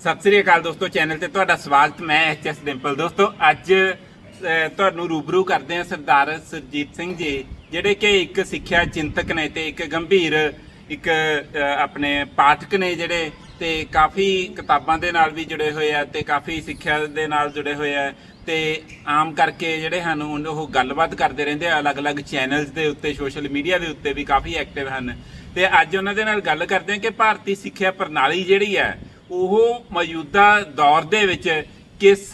ਸਤਿ ਸ੍ਰੀ ਅਕਾਲ ਦੋਸਤੋ ਚੈਨਲ ਤੇ ਤੁਹਾਡਾ ਸਵਾਗਤ, ਮੈਂ ਐਚਐਸ ਡਿੰਪਲ ਦੋਸਤੋ। ਅੱਜ ਤੁਹਾਨੂੰ ਰੂਬਰੂ ਕਰਦੇ ਹਾਂ ਸਰਦਾਰ ਸਰਜੀਤ ਸਿੰਘ ਜੀ, ਜਿਹੜੇ ਕਿ ਇੱਕ ਸਿੱਖਿਆ ਚਿੰਤਕ ਨੇ ਤੇ ਇੱਕ ਗੰਭੀਰ, ਇੱਕ ਆਪਣੇ ਪਾਠਕ ਨੇ ਜਿਹੜੇ, ਤੇ ਕਾਫੀ ਕਿਤਾਬਾਂ ਦੇ ਨਾਲ ਵੀ ਜੁੜੇ ਹੋਏ ਆ ਤੇ ਕਾਫੀ ਸਿੱਖਿਆ ਦੇ ਨਾਲ ਜੁੜੇ ਹੋਏ ਆ। ਤੇ ਆਮ ਕਰਕੇ ਜਿਹੜੇ ਹਨ ਉਹ ਗੱਲਬਾਤ ਕਰਦੇ ਰਹਿੰਦੇ ਆ, ਅਲੱਗ-ਅਲੱਗ ਚੈਨਲਸ ਦੇ ਉੱਤੇ ਸੋਸ਼ਲ ਮੀਡੀਆ ਦੇ ਉੱਤੇ ਵੀ ਕਾਫੀ ਐਕਟਿਵ ਹਨ। ਤੇ ਅੱਜ ਉਹਨਾਂ ਦੇ ਨਾਲ ਗੱਲ ਕਰਦੇ ਹਾਂ ਕਿ ਭਾਰਤੀ ਸਿੱਖਿਆ ਪ੍ਰਣਾਲੀ ਜਿਹੜੀ ਹੈ ਉਹ ਮੌਜੂਦਾ ਦੌਰ ਦੇ ਵਿੱਚ ਕਿਸ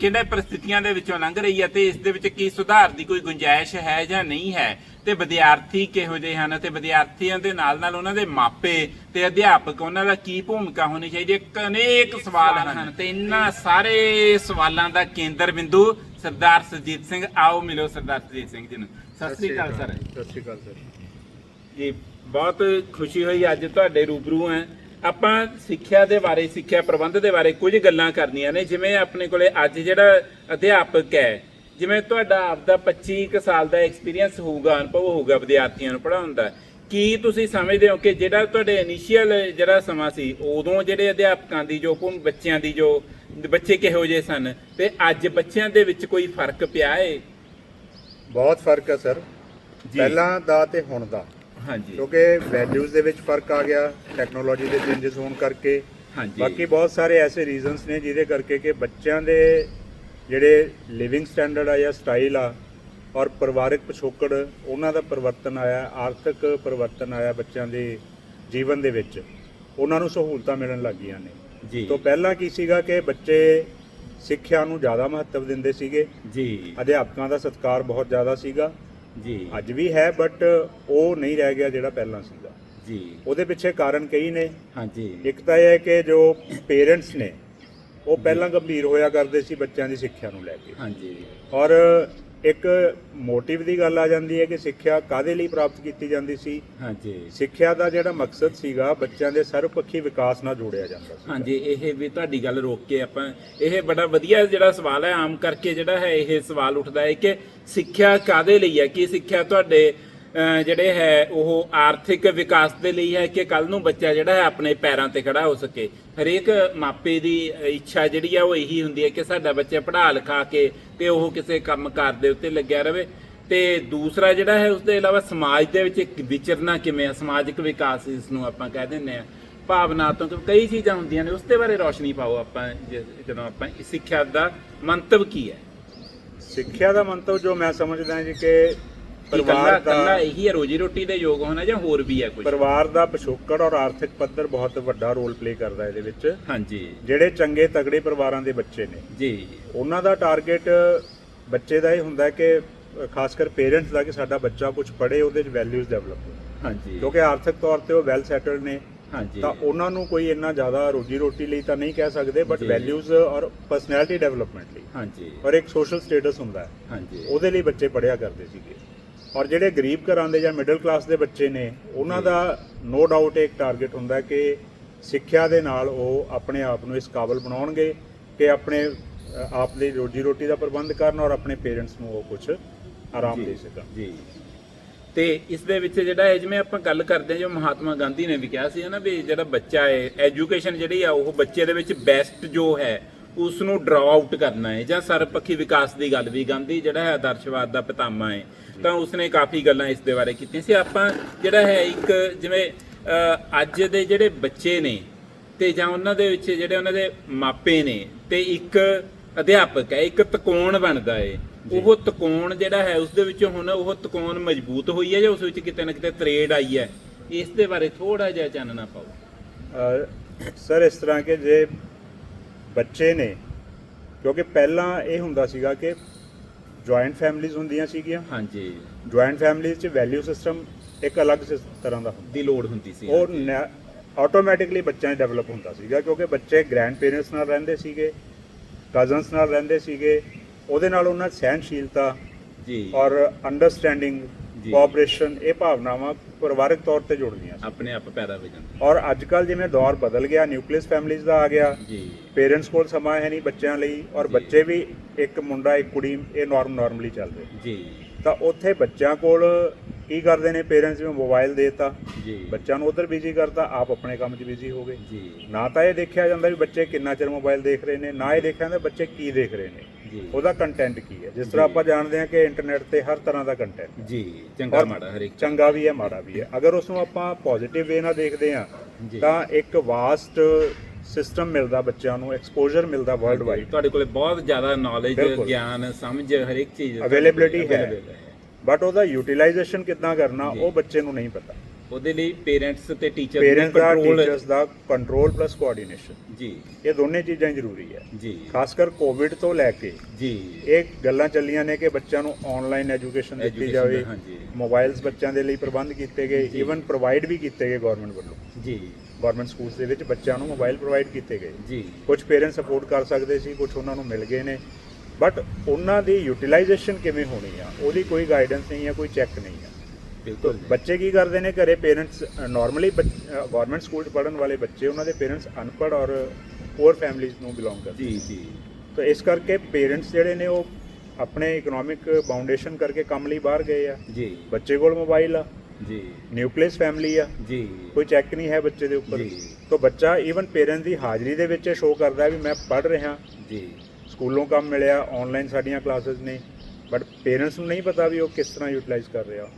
ਕਿਹੜੇ ਪ੍ਰਸਥਿਤੀਆਂ ਦੇ ਵਿੱਚੋਂ ਲੰਘ ਰਹੀ ਹੈ ਤੇ ਇਸ ਦੇ ਵਿੱਚ ਕੀ ਸੁਧਾਰ ਦੀ ਕੋਈ ਗੁੰਜਾਇਸ਼ ਹੈ ਜਾਂ ਨਹੀਂ ਹੈ? ਤੇ ਵਿਦਿਆਰਥੀ ਕਿਹੋ ਜਿਹੇ ਹਨ ਤੇ ਵਿਦਿਆਰਥੀਆਂ ਦੇ ਨਾਲ ਨਾਲ ਉਹਨਾਂ ਦੇ ਮਾਪੇ ਤੇ ਅਧਿਆਪਕ ਉਹਨਾਂ ਦਾ ਕੀ ਭੂਮਿਕਾ ਹੋਣੀ ਚਾਹੀਦੀ ਹੈ? ਅਨੇਕ ਸਵਾਲ ਹਨ। ਤੇ ਇਹਨਾਂ ਸਾਰੇ ਸਵਾਲਾਂ ਦਾ ਕੇਂਦਰ ਬਿੰਦੂ ਸਰਦਾਰ ਸਰਜੀਤ ਸਿੰਘ। ਆਓ ਮਿਲੋ ਸਰਦਾਰ ਸਰਜੀਤ ਸਿੰਘ ਜੀ ਨੂੰ। ਸਤਿ ਸ੍ਰੀ ਅਕਾਲ। ਸਰ। ਸਤਿ ਸ਼੍ਰੀ ਅਕਾਲ ਸਰ। ਜੀ ਬਹੁਤ ਖੁਸ਼ੀ ਹੋਈ ਅੱਜ ਤੁਹਾਡੇ ਰੂਬਰੂ ਹੈ। ਆਪਾਂ ਸਿੱਖਿਆ ਦੇ ਬਾਰੇ ਸਿੱਖਿਆ ਪ੍ਰਬੰਧ ਦੇ ਬਾਰੇ ਕੁਝ ਗੱਲਾਂ ਕਰਨੀਆਂ ਨੇ। ਜਿਵੇਂ ਆਪਣੇ ਕੋਲੇ ਅੱਜ ਜਿਹੜਾ ਅਧਿਆਪਕ ਹੈ ਜਿਵੇਂ ਤੁਹਾਡਾ ਆਪਦਾ 25 ਕੁ ਸਾਲ ਦਾ ਐਕਸਪੀਰੀਅੰਸ ਹੋਊਗਾ ਅਨੁਭਵ ਹੋਊਗਾ ਵਿਦਿਆਰਥੀਆਂ ਨੂੰ ਪੜ੍ਹਾਉਣ ਦਾ। ਕੀ ਤੁਸੀਂ ਸਮਝਦੇ ਹੋ ਕਿ ਜਿਹੜਾ ਤੁਹਾਡੇ ਇਨੀਸ਼ੀਅਲ ਜਿਹੜਾ ਸਮਾਂ ਸੀ ਉਦੋਂ ਜਿਹੜੇ ਅਧਿਆਪਕਾਂ ਦੀ ਜੋ ਭੂਮ ਬੱਚਿਆਂ ਦੀ ਜੋ ਬੱਚੇ ਕਿਹੋ ਜਿਹੇ ਸਨ ਤੇ ਅੱਜ ਬੱਚਿਆਂ ਦੇ ਵਿੱਚ ਕੋਈ ਫ਼ਰਕ ਪਿਆ ਹੈ ਬਹੁਤ ਫ਼ਰਕ ਹੈ ਸਰ। ਪਹਿਲਾਂ ਦਾ ਤੇ ਹੁਣ ਦਾ। ਹਾਂਜੀ। ਕਿਉਂਕਿ ਵੈਲਿਊਜ਼ ਦੇ ਵਿੱਚ ਫ਼ਰਕ ਆ ਗਿਆ ਟੈਕਨੋਲੋਜੀ ਦੇ ਚੇਂਜਸ ਹੋਣ ਕਰਕੇ। ਹਾਂਜੀ। ਬਾਕੀ ਬਹੁਤ ਸਾਰੇ ਐਸੇ ਰੀਜ਼ਨਸ ਨੇ ਜਿਹਦੇ ਕਰਕੇ ਕਿ ਬੱਚਿਆਂ ਦੇ ਜਿਹੜੇ ਲਿਵਿੰਗ ਸਟੈਂਡਰਡ ਆ ਜਾਂ ਸਟਾਈਲ ਆ ਔਰ ਪਰਿਵਾਰਕ ਪਿਛੋਕੜ ਉਹਨਾਂ ਦਾ ਪਰਿਵਰਤਨ ਆਇਆ ਆਰਥਿਕ ਪਰਿਵਰਤਨ ਆਇਆ ਬੱਚਿਆਂ ਦੇ ਜੀਵਨ ਦੇ ਵਿੱਚ। ਉਹਨਾਂ ਨੂੰ ਸਹੂਲਤਾਂ ਮਿਲਣ ਲੱਗੀਆਂ ਨੇ। ਜੀ। ਤੋਂ ਪਹਿਲਾਂ ਕੀ ਸੀਗਾ ਕਿ ਬੱਚੇ ਸਿੱਖਿਆ ਨੂੰ ਜ਼ਿਆਦਾ ਮਹੱਤਵ ਦਿੰਦੇ ਸੀਗੇ। ਜੀ। ਅਧਿਆਪਕਾਂ ਦਾ ਸਤਿਕਾਰ ਬਹੁਤ ਜ਼ਿਆਦਾ ਸੀਗਾ। ਜੀ। ਅੱਜ ਵੀ ਹੈ ਬਟ ਉਹ ਨਹੀਂ ਰਹਿ ਗਿਆ ਜਿਹੜਾ ਪਹਿਲਾਂ ਸੀਗਾ। ਜੀ। ਉਹਦੇ ਪਿੱਛੇ ਕਾਰਨ ਕਈ ਨੇ। ਹਾਂਜੀ। ਇੱਕ ਤਾਂ ਇਹ ਹੈ ਕਿ ਜੋ ਪੇਰੈਂਟਸ ਨੇ ਉਹ ਪਹਿਲਾਂ ਗੰਭੀਰ ਹੋਇਆ ਕਰਦੇ ਸੀ ਬੱਚਿਆਂ ਦੀ ਸਿੱਖਿਆ ਨੂੰ ਲੈ ਕੇ। ਹਾਂਜੀ। ਔਰ ਇੱਕ ਮੋਟਿਵ ਦੀ ਗੱਲ ਆ ਜਾਂਦੀ ਹੈ ਕਿ ਸਿੱਖਿਆ ਕਾਦੇ ਲਈ ਪ੍ਰਾਪਤ ਕੀਤੀ ਜਾਂਦੀ ਸੀ? ਹਾਂਜੀ। ਸਿੱਖਿਆ ਦਾ ਜਿਹੜਾ ਮਕਸਦ ਸੀਗਾ ਬੱਚਿਆਂ ਦੇ ਸਰਵਪੱਖੀ ਵਿਕਾਸ ਨਾਲ ਜੋੜਿਆ ਜਾਂਦਾ ਸੀ। ਹਾਂਜੀ ਇਹ ਵੀ ਤੁਹਾਡੀ ਗੱਲ ਰੋਕ ਕੇ ਆਪਾਂ ਇਹ ਬੜਾ ਵਧੀਆ ਜਿਹੜਾ ਸਵਾਲ ਹੈ ਆਮ ਕਰਕੇ ਜਿਹੜਾ ਹੈ ਇਹ ਸਵਾਲ ਉੱਠਦਾ ਹੈ ਕਿ ਸਿੱਖਿਆ ਕਾਦੇ ਲਈ ਹੈ? ਕੀ ਸਿੱਖਿਆ ਤੁਹਾਡੇ ਜਿਹੜੇ ਹੈ, ਉਹ ਆਰਥਿਕ ਵਿਕਾਸ ਦੇ ਲਈ ਹੈ ਕਿ ਕੱਲ ਨੂੰ ਬੱਚਾ ਜਿਹੜਾ ਹੈ ਆਪਣੇ ਪੈਰਾਂ ਤੇ ਖੜਾ ਹੋ ਸਕੇ। ਹਰੇਕ ਮਾਪੇ ਦੀ ਇੱਛਾ ਜਿਹੜੀ ਆ ਉਹ ਇਹੀ ਹੁੰਦੀ ਹੈ ਕਿ ਸਾਡਾ ਬੱਚਾ ਪੜ੍ਹਾ ਲਿਖਾ ਕੇ ਤੇ ਉਹ ਕਿਸੇ ਕੰਮਕਾਰ ਦੇ ਉੱਤੇ ਲੱਗਿਆ ਰਹੇ ਤੇ ਦੂਸਰਾ ਜਿਹੜਾ ਹੈ ਉਸ ਦੇ ਇਲਾਵਾ ਸਮਾਜ ਦੇ ਵਿੱਚ ਇੱਕ ਵਿਚਰਨਾ ਕਿਵੇਂ ਆ, ਸਮਾਜਿਕ ਵਿਕਾਸ ਇਸ ਨੂੰ ਆਪਾਂ ਕਹਿ ਦਿੰਦੇ ਆ ਭਾਵਨਾਤਮਕ ਕਈ ਚੀਜ਼ਾਂ ਹੁੰਦੀਆਂ ਨੇ ਉਸ ਦੇ ਬਾਰੇ ਰੋਸ਼ਨੀ ਪਾਓ ਆਪਾਂ, ਜੇ- ਜਦੋਂ ਆਪਾਂ ਸਿੱਖਿਆ ਦਾ ਮੰਤਵ ਕੀ ਹੈ? ਸਿੱਖਿਆ ਦਾ ਮੰਤਵ ਜੋ ਮੈਂ ਸਮਝਦਾ ਹਾਂ ਜੀ ਕਿ ਪਰਿਵਾਰ ਪਰਿਵਾਰ ਕੱਲਾ ਦਾ ਇਹੀ ਹੈ ਰੋਜੀ ਰੋਟੀ ਦੇ ਯੋਗ ਹੋਣਾ ਜਾਂ ਹੋਰ ਵੀ ਹੈ ਕੁਝ ਪਰਿਵਾਰ ਦਾ ਪਿਛੋਕੜ ਔਰ ਆਰਥਿਕ ਪੱਧਰ ਬਹੁਤ ਵੱਡਾ ਰੋਲ ਪਲੇ ਕਰਦਾ ਇਹਦੇ ਵਿੱਚ। ਹਾਂਜੀ। ਜਿਹੜੇ ਚੰਗੇ ਤਗੜੇ ਪਰਿਵਾਰਾਂ ਦੇ ਬੱਚੇ ਨੇ। ਜੀ। ਉਹਨਾਂ ਦਾ ਟਾਰਗੇਟ ਬੱਚੇ ਦਾ ਇਹ ਹੁੰਦਾ ਹੈ ਕਿ ਖਾਸ ਕਰ ਪੇਰੈਂਟਸ ਦਾ ਕਿ ਸਾਡਾ ਬੱਚਾ ਕੁਝ ਪੜ੍ਹੇ ਉਹਦੇ ਵਿੱਚ ਵੈਲਿਊਜ਼ ਡਿਵੈਲਪ ਹੋਣ। ਹਾਂਜੀ। ਕਿਉਂਕਿ ਆਰਥਿਕ ਤੌਰ ਤੇ ਉਹ ਵੈਲ ਸੈਟਲਡ ਨੇ। ਹਾਂਜੀ। ਤਾਂ ਉਹਨਾਂ ਨੂੰ ਕੋਈ ਇੰਨਾ ਜ਼ਿਆਦਾ ਰੋਜੀ ਰੋਟੀ ਲਈ ਤਾਂ ਨਹੀਂ ਕਹਿ ਸਕਦੇ ਬਟ। ਵੈਲਿਊਜ਼ ਔਰ ਪਰਸਨੈਲਿਟੀ ਡਿਵੈਲਪਮੈਂਟ ਲਈ। ਹਾਂਜੀ। ਔਰ ਇੱਕ ਸੋਸ਼ਲ ਸਟੇਟਸ ਹੁੰਦਾ ਹੈ। ਹਾਂਜੀ। ਉਹਦੇ ਲਈ ਬੱਚੇ ਪੜ੍ਹਿਆ ਕਰਦੇ ਸੀਗੇ। ਔਰ ਜਿਹੜੇ ਗਰੀਬ ਘਰਾਂ ਦੇ ਜਾਂ ਮਿਡਲ ਕਲਾਸ ਦੇ ਬੱਚੇ ਨੇ ਉਹਨਾਂ ਦਾ ਨੋ ਡਾਊਟ ਇੱਕ ਟਾਰਗੇਟ ਹੁੰਦਾ ਕਿ ਸਿੱਖਿਆ ਦੇ ਨਾਲ ਉਹ ਆਪਣੇ ਆਪ ਨੂੰ ਇਸ ਕਾਬਲ ਬਣਾਉਣਗੇ ਕਿ ਆਪਣੇ ਆਪ ਲਈ ਰੋਜੀ ਰੋਟੀ ਦਾ ਪ੍ਰਬੰਧ ਕਰਨ ਔਰ ਆਪਣੇ ਪੇਰੈਂਟਸ ਨੂੰ ਉਹ ਕੁਝ ਆਰਾਮ ਦੇ ਸਕਣ। ਜੀ। ਤੇ ਇਸ ਦੇ ਵਿੱਚ ਜਿਹੜਾ ਹੈ ਜਿਵੇਂ ਆਪਾਂ ਗੱਲ ਕਰਦੇ ਹਾਂ ਜੋ ਮਹਾਤਮਾ ਗਾਂਧੀ ਨੇ ਵੀ ਕਿਹਾ ਸੀ ਨਾ ਵੀ ਜਿਹੜਾ ਬੱਚਾ ਹੈ ਐਜੂਕੇਸ਼ਨ ਜਿਹੜੀ ਆ ਉਹ ਬੱਚੇ ਦੇ ਵਿੱਚ ਬੈਸਟ ਜੋ ਹੈ ਉਸ ਨੂੰ ਡਰਾ ਆਊਟ ਕਰਨਾ ਹੈ ਜਾਂ ਸਰਵਪੱਖੀ ਵਿਕਾਸ ਦੀ ਗੱਲ ਵੀ ਗਾਂਧੀ ਜਿਹੜਾ ਹੈ ਆਦਰਸ਼ਵਾਦ ਦਾ ਪਿਤਾਮਾ ਹੈ ਤਾਂ ਉਸਨੇ ਕਾਫੀ ਗੱਲਾਂ ਇਸ ਦੇ ਬਾਰੇ ਕੀਤੀਆਂ ਸੀ। ਆਪਾਂ ਜਿਹੜਾ ਹੈ ਇੱਕ ਜਿਵੇਂ ਅੱਜ ਦੇ ਜਿਹੜੇ ਬੱਚੇ ਨੇ ਤੇ ਜਾਂ ਉਹਨਾਂ ਦੇ ਵਿੱਚ ਜਿਹੜੇ ਉਹਨਾਂ ਦੇ ਮਾਪੇ ਨੇ ਤੇ ਇੱਕ ਅਧਿਆਪਕ ਹੈ ਇੱਕ ਤਕੋਣ ਬਣਦਾ ਹੈ। ਉਹ ਤਕੋਣ ਜਿਹੜਾ ਹੈ ਉਸ ਦੇ ਵਿੱਚ ਹੁਣ ਉਹ ਤਕੋਣ ਮਜ਼ਬੂਤ ਹੋਈ ਹੈ ਜਾਂ ਉਸ ਵਿੱਚ ਕਿਤੇ ਨਾ ਕਿਤੇ ਤਰੇੜ ਆਈ ਹੈ? ਇਸ ਦੇ ਬਾਰੇ ਥੋੜਾ ਜਿਹਾ ਚਾਨਣਾ ਪਾਓ। ਸਰ ਇਸ ਤਰ੍ਹਾਂ ਕਿ ਜੇ ਬੱਚੇ ਨੇ ਕਿਉਂਕਿ ਪਹਿਲਾਂ ਇਹ ਹੁੰਦਾ ਸੀਗਾ ਕਿ ਜੁਆਇੰਟ ਫੈਮਿਲੀਜ਼ ਹੁੰਦੀਆਂ ਸੀਗੀਆਂ। ਹਾਂਜੀ। ਜੁਆਇੰਟ ਫੈਮਿਲੀਜ਼ 'ਚ ਵੈਲਿਊ ਸਿਸਟਮ ਇੱਕ ਅਲੱਗ ਸਿਸ- ਤਰ੍ਹਾਂ ਦਾ ਹੁੰਦਾ। ਦੀ ਲੋੜ ਹੁੰਦੀ ਸੀ ਉਹ ਆਟੋਮੈਟਿਕਲੀ ਬੱਚਿਆਂ 'ਚ ਡਿਵੈਲਪ ਹੁੰਦਾ ਸੀਗਾ ਕਿਉਂਕਿ ਬੱਚੇ ਗ੍ਰੈਂਡ ਪੇਰੈਂਟਸ ਨਾਲ ਰਹਿੰਦੇ ਸੀਗੇ ਕਜ਼ਨਸ ਨਾਲ ਰਹਿੰਦੇ ਸੀਗੇ। ਉਹਦੇ ਨਾਲ ਉਹਨਾਂ ਦੀ ਸਹਿਨਸ਼ੀਲਤਾ ਜੀ। ਔਰ ਅੰਡਰਸਟੈਂਡਿੰਗ। ਕੋਆਪਰੇਸ਼ਨ ਇਹ ਭਾਵਨਾਵਾਂ ਪਰਿਵਾਰਕ ਤੌਰ ਤੇ ਜੁੜਦੀਆਂ ਸੀ। ਆਪਣੇ ਆਪ ਪੈਦਾ ਹੋ ਜਾਂਦੇ ਔਰ ਅੱਜ ਕੱਲ ਜਿਵੇਂ ਦੌਰ ਬਦਲ ਗਿਆ ਨਿਊਕਲੀਅਸ ਫੈਮਿਲੀਜ਼ ਦਾ ਆ ਗਿਆ ਜੀ। ਪੇਰੈਂਟਸ ਕੋਲ ਸਮਾਂ ਹੈ ਨਹੀਂ ਬੱਚਿਆਂ ਲਈ ਔਰ। ਬੱਚੇ ਵੀ ਇੱਕ ਮੁੰਡਾ ਇੱਕ ਕੁੜੀ ਇਹ ਨਾਰਮ ਨਾਰਮਲੀ ਚੱਲ ਰਹੇ। ਜੀ। ਤਾਂ ਉੱਥੇ ਬੱਚਿਆਂ ਕੋਲ ਕੀ ਕਰਦੇ ਨੇ ਪੇਰੈਂਟਸ ਵੀ ਮੋਬਾਈਲ ਦੇਤਾ। ਜੀ। ਬੱਚਿਆਂ ਨੂੰ ਉਧਰ ਬਿਜ਼ੀ ਕਰਤਾ ਆਪ ਆਪਣੇ ਕੰਮ 'ਚ ਬਿਜ਼ੀ ਹੋ ਗਏ। ਜੀ। ਨਾ ਤਾਂ ਇਹ ਦੇਖਿਆ ਜਾਂਦਾ ਵੀ ਬੱਚੇ ਕਿੰਨਾ ਚਿਰ ਮੋਬਾਈਲ ਦੇਖ ਰਹੇ ਨੇ ਨਾ ਇਹ ਦੇਖਿਆ ਜਾਂਦਾ ਬੱਚੇ ਕੀ ਦੇਖ ਰਹੇ ਨੇ। ਉਹਦਾ ਕੰਟੈਂਟ ਕੀ ਹੈ ਜਿਸ ਤਰ੍ਹਾਂ। ਆਪਾਂ ਜਾਣਦੇ ਹਾਂ ਕਿ ਇੰਟਰਨੈਟ ਤੇ ਹਰ ਤਰ੍ਹਾਂ ਦਾ ਕੰਟੈਂਟ ਜੀ ਚੰਗਾ ਮਾੜਾ ਹਰੇਕ ਚੰਗਾ ਵੀ ਹੈ ਮਾੜਾ ਵੀ ਹੈ ਅਗਰ ਉਸ ਨੂੰ ਆਪਾਂ ਪੋਜ਼ਿਟਿਵ ਵੇ ਨਾਲ ਦੇਖਦੇ ਹਾਂ। ਤਾਂ ਇੱਕ ਵਾਸਟ ਸਿਸਟਮ ਮਿਲਦਾ ਬੱਚਿਆਂ ਨੂੰ ਐਕਸਪੋਜ਼ਰ ਮਿਲਦਾ ਵਰਲਡ ਵਾਈਡ ਤੁਹਾਡੇ ਕੋਲੇ ਬਹੁਤ ਜ਼ਿਆਦਾ ਨੌਲੇਜ। ਗਿਆਨ ਸਮਝ ਹਰੇਕ ਚੀਜ਼ Availability ਹੈ। ਬਟ ਉਹਦਾ ਯੂਟਿਲਾਈਜੇਸ਼ਨ ਕਿੱਦਾਂ ਕਰਨਾ। ਉਹ ਬੱਚੇ ਨੂੰ ਨਹੀਂ ਪਤਾ ਉਹਦੇ ਲਈ ਪੇਰੈਂਟਸ ਤੇ ਟੀਚਰ ਪੇਰੈਂਟਸ ਦਾ ਟੀਚਰਸ ਦਾ ਕੰਟਰੋਲ ਪਲੱਸ ਕੋਆਰਡੀਨੇਸ਼ਨ ਜੀ। ਇਹ ਦੋਨੇ ਚੀਜ਼ਾਂ ਜ਼ਰੂਰੀ ਹੈ। ਜੀ। ਖਾਸ ਕਰ ਕੋਵਿਡ ਤੋਂ ਲੈ ਕੇ ਜੀ। ਇਹ ਗੱਲਾਂ ਚੱਲੀਆਂ ਨੇ ਕਿ ਬੱਚਿਆਂ ਨੂੰ ਆਨਲਾਈਨ ਐਜੂਕੇਸ਼ਨ ਦਿੱਤੀ ਜਾਵੇ। ਮੋਬਾਈਲਸ ਬੱਚਿਆਂ ਦੇ ਲਈ ਪ੍ਰਬੰਧ ਕੀਤੇ ਗਏ। ਈਵਨ ਪ੍ਰੋਵਾਈਡ ਵੀ ਕੀਤੇ ਗਏ ਗਵਰਨਮੈਂਟ ਵੱਲੋਂ। ਜੀ। ਗਵਰਨਮੈਂਟ ਸਕੂਲਸ ਦੇ ਵਿੱਚ ਬੱਚਿਆਂ ਨੂੰ ਮੋਬਾਈਲ ਪ੍ਰੋਵਾਈਡ ਕੀਤੇ ਗਏ। ਜੀ। ਕੁਝ ਪੇਰੈਂਟਸ ਸਪੋਰਟ ਕਰ ਸਕਦੇ ਸੀ ਕੁਝ ਉਹਨਾਂ ਨੂੰ ਮਿਲ ਗਏ ਨੇ। ਬਟ ਉਹਨਾਂ ਦੀ ਯੂਟਿਲਾਈਜੇਸ਼ਨ ਕਿਵੇਂ ਹੋਣੀ ਆ ਉਹਦੀ ਕੋਈ ਗਾਈਡੈਂਸ ਨਹੀਂ ਆ ਕੋਈ ਚੈੱਕ ਨਹੀਂ ਆ। ਬਿਲਕੁਲ। ਬੱਚੇ ਕੀ ਕਰਦੇ ਨੇ ਘਰੇ ਪੇਰੈਂਟਸ ਨਾਰਮਲੀ ਗਵਰਨਮੈਂਟ ਸਕੂਲ 'ਚ ਪੜ੍ਹਨ ਵਾਲੇ ਬੱਚੇ ਉਹਨਾਂ ਦੇ ਪੇਰੈਂਟਸ ਅਨਪੜ੍ਹ ਔਰ ਪੂਅਰ ਫੈਮਿਲੀਜ਼ ਨੂੰ ਬਿਲੋਂਗ ਕਰਦੇ ਜੀ ਜੀ। ਤਾਂ ਇਸ ਕਰਕੇ ਪੇਰੈਂਟਸ ਜਿਹੜੇ ਨੇ ਉਹ ਆਪਣੇ ਇਕਨੋਮਿਕ ਬਾਉਂਡੇਸ਼ਨ ਕਰਕੇ ਕੰਮ ਲਈ ਬਾਹਰ ਗਏ ਆ। ਜੀ। ਬੱਚੇ ਕੋਲ ਮੋਬਾਈਲ ਆ। ਜੀ। ਨਿਊਕਲੀਅਸ ਫੈਮਿਲੀ ਆ। ਜੀ। ਕੋਈ ਚੈੱਕ ਨਹੀਂ ਹੈ ਬੱਚੇ ਦੇ ਉੱਪਰ। ਤਾਂ ਬੱਚਾ ਈਵਨ ਪੇਰੈਂਟਸ ਦੀ ਹਾਜ਼ਰੀ ਦੇ ਵਿੱਚ ਸ਼ੋਅ ਕਰਦਾ ਵੀ ਮੈਂ ਪੜ੍ਹ ਰਿਹਾ। ਜੀ। ਸਕੂਲੋਂ ਕੰਮ ਮਿਲਿਆ ਆਨਲਾਈਨ ਸਾਡੀਆਂ ਕਲਾਸਿਸ ਨੇ। ਬਟ ਪੇਰੈਂਟਸ ਨੂੰ ਨਹੀਂ ਪਤਾ ਵੀ ਉਹ ਕਿਸ ਤਰ੍ਹਾਂ ਯੂਟਿਲਾਈਜ਼ ਕਰ ਰਿਹਾ।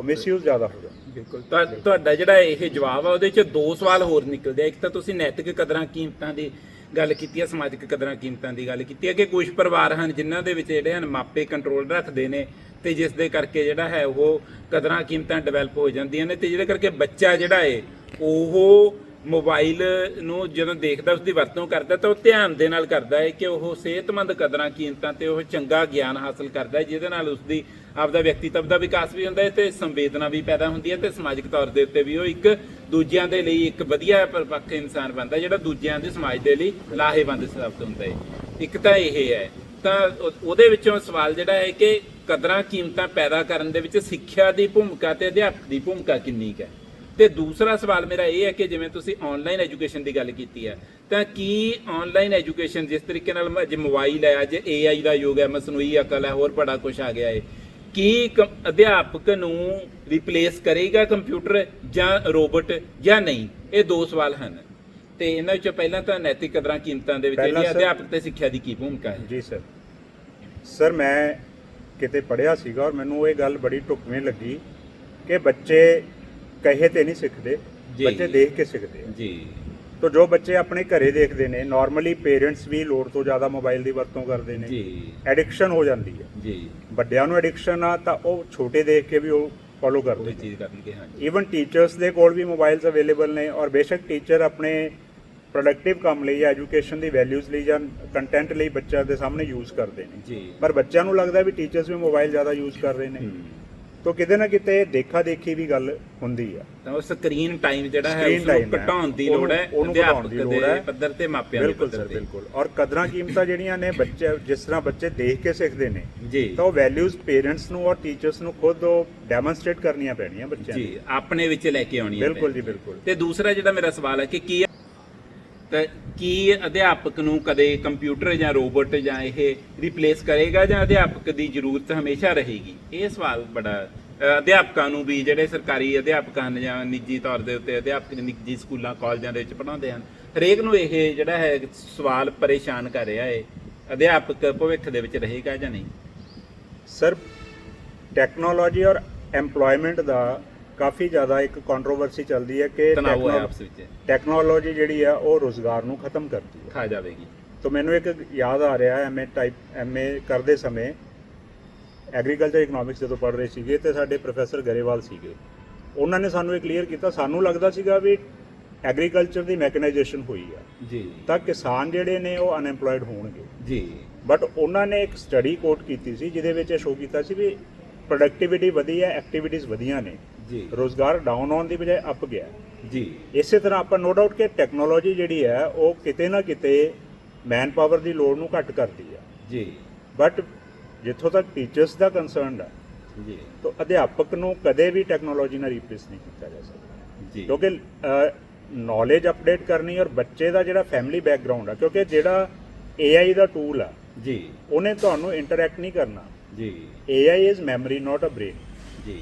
ਉਹ ਮਿਸਯੂਜ਼ ਜ਼ਿਆਦਾ ਹੋ ਜਾਂਦਾ ਬਿਲਕੁਲ। ਤੁਹਾ- ਤੁਹਾਡਾ ਜਿਹੜਾ ਇਹ ਜਵਾਬ ਆ, ਉਹਦੇ ਚ ਦੋ ਸਵਾਲ ਹੋਰ ਨਿਕਲਦੇ ਆ। ਇੱਕ ਤਾਂ ਤੁਸੀਂ ਨੈਤਿਕ ਕਦਰਾਂ ਕੀਮਤਾਂ ਦੀ ਗੱਲ ਕੀਤੀ ਹੈ ਸਮਾਜਿਕ ਕਦਰਾਂ ਕੀਮਤਾਂ ਦੀ ਗੱਲ ਕੀਤੀ ਹੈ ਕਿ ਕੁਝ ਪਰਿਵਾਰ ਹਨ ਜਿਨ੍ਹਾਂ ਦੇ ਵਿੱਚ ਜਿਹੜੇ ਹਨ ਮਾਪੇ ਕੰਟਰੋਲ ਰੱਖਦੇ ਨੇ ਤੇ ਜਿਸ ਦੇ ਕਰਕੇ ਜਿਹੜਾ ਹੈ ਉਹ ਕਦਰਾਂ ਕੀਮਤਾਂ ਡਿਵੈਲਪ ਹੋ ਜਾਂਦੀਆਂ ਨੇ ਤੇ ਜਿਹਦੇ ਕਰਕੇ ਬੱਚਾ ਜਿਹੜਾ ਏ, ਉਹ ਮੋਬਾਈਲ ਨੂੰ ਜਦੋਂ ਦੇਖਦਾ ਉਸ ਦੀ ਵਰਤੋਂ ਕਰਦਾ ਤਾਂ ਉਹ ਧਿਆਨ ਦੇ ਨਾਲ ਕਰਦਾ ਹੈ ਕਿ ਉਹ ਸਿਹਤਮੰਦ ਕਦਰਾਂ ਕੀਮਤਾਂ ਤੇ ਉਹ ਚੰਗਾ ਗਿਆਨ ਹਾਸਲ ਕਰਦਾ ਹੈ, ਜਿਹਦੇ ਨਾਲ ਉਸ ਦੀ ਆਪਦਾ ਵਿਅਕਤੀਤਵ ਦਾ ਵਿਕਾਸ ਵੀ ਹੁੰਦਾ ਹੈ ਤੇ ਸੰਵੇਦਨਾ ਵੀ ਪੈਦਾ ਹੁੰਦੀ ਹੈ ਤੇ ਸਮਾਜਿਕ ਤੌਰ ਦੇ ਉੱਤੇ ਵੀ ਉਹ ਇੱਕ ਦੂਜਿਆਂ ਦੇ ਲਈ ਇੱਕ ਵਧੀਆ ਪਰਪੱਕ ਇਨਸਾਨ ਬਣਦਾ ਜਿਹੜਾ ਦੂਜਿਆਂ ਦੇ ਸਮਾਜ ਦੇ ਲਈ ਲਾਹੇਵੰਦ ਸਾਬਤ ਹੁੰਦਾ ਹੈ। ਇੱਕ ਤਾਂ ਇਹ ਹੈ, ਤਾਂ ਉਹਦੇ ਵਿੱਚੋਂ ਸਵਾਲ ਜਿਹੜਾ ਹੈ ਕਿ ਕਦਰਾਂ ਕੀਮਤਾਂ ਪੈਦਾ ਕਰਨ ਦੇ ਵਿੱਚ ਸਿੱਖਿਆ ਦੀ ਭੂਮਿਕਾ ਤੇ ਅਧਿਆਪਕ ਦੀ ਭੂਮਿਕਾ ਕਿੰਨੀ ਕੁ ਹੈ? ਤੇ ਦੂਸਰਾ ਸਵਾਲ ਮੇਰਾ ਇਹ ਹੈ ਕਿ ਜਿਵੇਂ ਤੁਸੀਂ ਆਨਲਾਈਨ ਐਜੂਕੇਸ਼ਨ ਦੀ ਗੱਲ ਕੀਤੀ ਹੈ ਤਾਂ ਕੀ ਆਨਲਾਈਨ ਐਜੂਕੇਸ਼ਨ ਜਿਸ ਤਰੀਕੇ ਨਾਲ ਮ- ਜੇ ਮੋਬਾਈਲ ਹੈ ਅੱਜ AI ਦਾ ਯੁੱਗ ਹੈ ਮਸਨੂਈ ਅਕਲ ਹੈ ਹੋਰ ਬੜਾ ਕੁਝ ਆ ਗਿਆ ਹੈ ਕੀ ਅਧਿਆਪਕ ਨੂੰ ਰਿਪਲੇਸ ਕਰੇਗਾ ਕੰਪਿਊਟਰ ਜਾਂ ਰੋਬੋਟ ਜਾਂ ਨਹੀਂ? ਇਹ ਦੋ ਸਵਾਲ ਹਨ। ਤੇ ਇਹਨਾਂ ਵਿੱਚੋਂ ਪਹਿਲਾਂ ਤਾਂ ਨੈਤਿਕ ਕਦਰਾਂ ਕੀਮਤਾਂ ਦੇ ਵਿੱਚ ਜਿਹੜੀ ਅਧਿਆਪਕ ਤੇ ਸਿੱਖਿਆ ਦੀ ਕੀ ਭੂਮਿਕਾ ਹੈ? ਜੀ ਸਰ। ਸਰ ਮੈਂ ਕਿਤੇ ਪੜਿਆ ਸੀਗਾ ਔਰ ਮੈਨੂੰ ਇਹ ਗੱਲ ਬੜੀ ਢੁਕਵੀਂ ਲੱਗੀ ਕਿ ਬੱਚੇ ਕਹੇ ਤੇ ਨਹੀਂ ਸਿੱਖਦੇ ਜੀ। ਬੱਚੇ ਦੇਖ ਕੇ ਸਿੱਖਦੇ ਆ। ਜੀ। ਤਾਂ ਜੋ ਬੱਚੇ ਆਪਣੇ ਘਰੇ ਦੇਖਦੇ ਨੇ ਨਾਰਮਲੀ ਪੇਰੈਂਟਸ ਵੀ ਲੋੜ ਤੋਂ ਜ਼ਿਆਦਾ ਮੋਬਾਈਲ ਦੀ ਵਰਤੋਂ ਕਰਦੇ ਨੇ। ਜੀ। ਐਡਿਕਸ਼ਨ ਹੋ ਜਾਂਦੀ ਹੈ। ਜੀ। ਵੱਡਿਆਂ ਨੂੰ ਐਡਿਕਸ਼ਨ ਆ ਤਾਂ ਉਹ ਛੋਟੇ ਦੇਖ ਕੇ ਵੀ ਉਹ ਫੋਲੋ ਕਰਦੇ ਨੇ। ਚੀਜ਼ ਕਰਨਗੇ ਹਾਂਜੀ। ਈਵਨ ਟੀਚਰਸ ਦੇ ਕੋਲ ਵੀ ਮੋਬਾਈਲਸ ਅਵੇਲੇਬਲ ਨੇ ਔਰ ਬੇਸ਼ੱਕ ਟੀਚਰ ਆਪਣੇ ਪ੍ਰੋਡਕਟਿਵ ਕੰਮ ਲਈ ਜਾਂ ਐਜੂਕੇਸ਼ਨ ਦੀ ਵੈਲਿਊਜ਼ ਲਈ ਜਾਂ ਕੰਟੈਂਟ ਲਈ ਬੱਚਿਆਂ ਦੇ ਸਾਹਮਣੇ ਯੂਜ਼ ਕਰਦੇ ਨੇ। ਜੀ। ਪਰ ਬੱਚਿਆਂ ਨੂੰ ਲੱਗਦਾ ਵੀ ਟੀਚਰਸ ਵੀ ਮੋਬਾਈਲ ਜ਼ਿਆਦਾ ਯੂਜ਼ ਕਰ ਰਹੇ ਨੇ। ਹਮ। ਤਾਂ ਕਿਤੇ ਨਾ ਕਿਤੇ ਦੇਖਾ ਦੇਖੀ ਵੀ ਗੱਲ ਹੁੰਦੀ ਆ। ਤਾਂ ਉਹ ਸਕਰੀਨ ਟਾਈਮ ਜਿਹੜਾ ਹੈ ਉਸ ਨੂੰ। ਘਟਾਉਣ ਦੀ ਲੋੜ ਹੈ ਉਹਨੂੰ ਘਟਾਉਣ ਅਧਿਆਪਕ ਦੀ ਦੇ ਲੋੜ ਹੈ। ਪੱਧਰ ਤੇ ਮਾਪਿਆਂ ਦੇ ਬਿਲਕੁਲ ਪੱਧਰ ਤੇ। ਬਿਲਕੁਲ। ਔਰ ਕਦਰਾਂ ਕੀਮਤਾਂ ਜਿਹੜੀਆਂ ਨੇ ਬੱਚੇ ਜਿਸ ਤਰ੍ਹਾਂ ਬੱਚੇ ਦੇਖ ਕੇ ਸਿੱਖਦੇ ਨੇ ਜੀ। ਤਾਂ ਉਹ ਵੈਲਿਊਜ਼ ਪੇਰੈਂਟਸ ਨੂੰ ਔਰ ਟੀਚਰਸ ਨੂੰ ਖੁਦ ਉਹ ਡੈਮੋਨਸਟ੍ਰੇਟ ਕਰਨੀਆਂ ਪੈਣੀਆਂ ਬੱਚਿਆਂ ਜੀ ਨੂੰ ਆਪਣੇ ਵਿੱਚ ਲੈ ਕੇ ਆਉਣੀ ਹੈ ਬਿਲਕੁਲ ਜੀ ਬਿਲਕੁਲ। ਤੇ ਦੂਸਰਾ ਜਿਹੜਾ ਮੇਰਾ ਸਵਾਲ ਹੈ ਕਿ ਕੀ ਤਾਂ ਕੀ ਅਧਿਆਪਕ ਨੂੰ ਕਦੇ ਕੰਪਿਊਟਰ ਜਾਂ ਰੋਬੋਟ ਜਾਂ ਇਹ ਰਿਪਲੇਸ ਕਰੇਗਾ ਜਾਂ ਅਧਿਆਪਕ ਦੀ ਜ਼ਰੂਰਤ ਹਮੇਸ਼ਾ ਰਹੇਗੀ? ਇਹ ਸਵਾਲ ਬੜਾ ਅਧਿਆਪਕਾਂ ਨੂੰ ਵੀ ਜਿਹੜੇ ਸਰਕਾਰੀ ਅਧਿਆਪਕ ਹਨ ਜਾਂ ਨਿੱਜੀ ਤੌਰ ਦੇ ਉੱਤੇ ਅਧਿਆਪਕ ਨਿੱਜੀ ਸਕੂਲਾਂ, ਕਾਲਜਾਂ ਦੇ ਵਿੱਚ ਪੜ੍ਹਾਉਂਦੇ ਹਨ, ਹਰੇਕ ਨੂੰ ਇਹ ਜਿਹੜਾ ਹੈ ਸਵਾਲ ਪਰੇਸ਼ਾਨ ਕਰ ਰਿਹਾ ਹੈ, ਅਧਿਆਪਕ ਭਵਿੱਖ ਦੇ ਵਿੱਚ ਰਹੇਗਾ ਜਾਂ ਨਹੀਂ? ਸਰ ਟੈਕਨੋਲੋਜੀ ਔਰ ਐਮਪਲੋਇਮੈਂਟ ਦਾ ਕਾਫੀ ਜ਼ਿਆਦਾ ਇੱਕ ਕੰਟਰੋਵਰਸੀ ਚੱਲਦੀ ਹੈ ਕਿ ਤਣਾਅ ਹੈ techno- ਆਪਸ ਵਿੱਚ। ਟੈਕਨੋਲੋਜੀ ਜਿਹੜੀ ਆ ਉਹ ਰੋਜ਼ਗਾਰ ਨੂੰ ਖਤਮ ਕਰਦੀ ਹੈ। ਖਾ ਜਾਵੇਗੀ। ਤਾਂ ਮੈਨੂੰ ਇੱਕ ਯਾਦ ਆ ਰਿਹਾ ਐਮਏ ਟਾਈਪ ਐਮਏ ਕਰਦੇ ਸਮੇਂ ਐਗਰੀਕਲਚਰ ਇਕਨੋਮਿਕਸ ਜਦੋਂ ਪੜ੍ਹ ਰਹੇ ਸੀਗੇ ਤੇ ਸਾਡੇ ਪ੍ਰੋਫੈਸਰ ਗਰੇਵਾਲ ਸੀਗੇ। ਉਹਨਾਂ ਨੇ ਸਾਨੂੰ ਇਹ ਕਲੀਅਰ ਕੀਤਾ ਸਾਨੂੰ ਲੱਗਦਾ ਸੀਗਾ ਵੀ ਐਗਰੀਕਲਚਰ ਦੀ ਮੈਕਨਾਈਜੇਸ਼ਨ ਹੋਈ ਆ। ਜੀ। ਤਾਂ ਕਿਸਾਨ ਜਿਹੜੇ ਨੇ ਉਹ ਅਨਐਮਪਲੋਇਡ ਹੋਣਗੇ। ਜੀ। ਬਟ ਉਹਨਾਂ ਨੇ ਇੱਕ ਸਟੱਡੀ ਕੋਟ ਕੀਤੀ ਸੀ ਜਿਹਦੇ ਵਿੱਚ ਇਹ ਸ਼ੋ ਕੀਤਾ ਸੀ ਵੀ ਪ੍ਰੋਡਕਟਿਵਿਟੀ ਵਧੀ ਹੈ ਐਕਟੀਵਿਟੀਜ਼ ਵਧੀਆਂ ਨੇ। ਜੀ। ਰੋਜ਼ਗਾਰ ਡਾਊਨ ਆਉਣ ਦੀ ਬਜਾਏ ਅਪ ਗਿਆ। ਜੀ। ਇਸੇ ਤਰ੍ਹਾਂ ਆਪਾਂ ਨੋ ਡਾਊਟ ਕਿ ਟੈਕਨੋਲੋਜੀ ਜਿਹੜੀ ਹੈ ਉਹ ਕਿਤੇ ਨਾ ਕਿਤੇ ਮੈਨ ਪਾਵਰ ਦੀ ਲੋੜ ਨੂੰ ਘੱਟ ਕਰਦੀ ਹੈ। ਜੀ। ਬਟ ਜਿੱਥੋਂ ਤੱਕ ਟੀਚਰਸ ਦਾ ਕੰਸਰਨ ਹੈ ਜੀ। ਤਾਂ ਅਧਿਆਪਕ ਨੂੰ ਕਦੇ ਵੀ ਟੈਕਨੋਲੋਜੀ ਨਾਲ ਰਿਪਲੇਸ ਨਹੀਂ ਕੀਤਾ ਜਾ ਸਕਦਾ। ਜੀ। ਕਿਉਂਕਿ ਨੌਲੇਜ ਅਪਡੇਟ ਕਰਨੀ ਔਰ ਬੱਚੇ ਦਾ ਜਿਹੜਾ ਫੈਮਿਲੀ ਬੈਕਗ੍ਰਾਉਂਡ ਆ ਕਿਉਂਕਿ ਜਿਹੜਾ AI ਦਾ ਟੂਲ ਆ ਜੀ। ਉਹਨੇ ਤੁਹਾਨੂੰ ਇੰਟਰੈਕਟ ਨਹੀਂ ਕਰਨਾ। ਜੀ। AI is memory not a brain ਜੀ।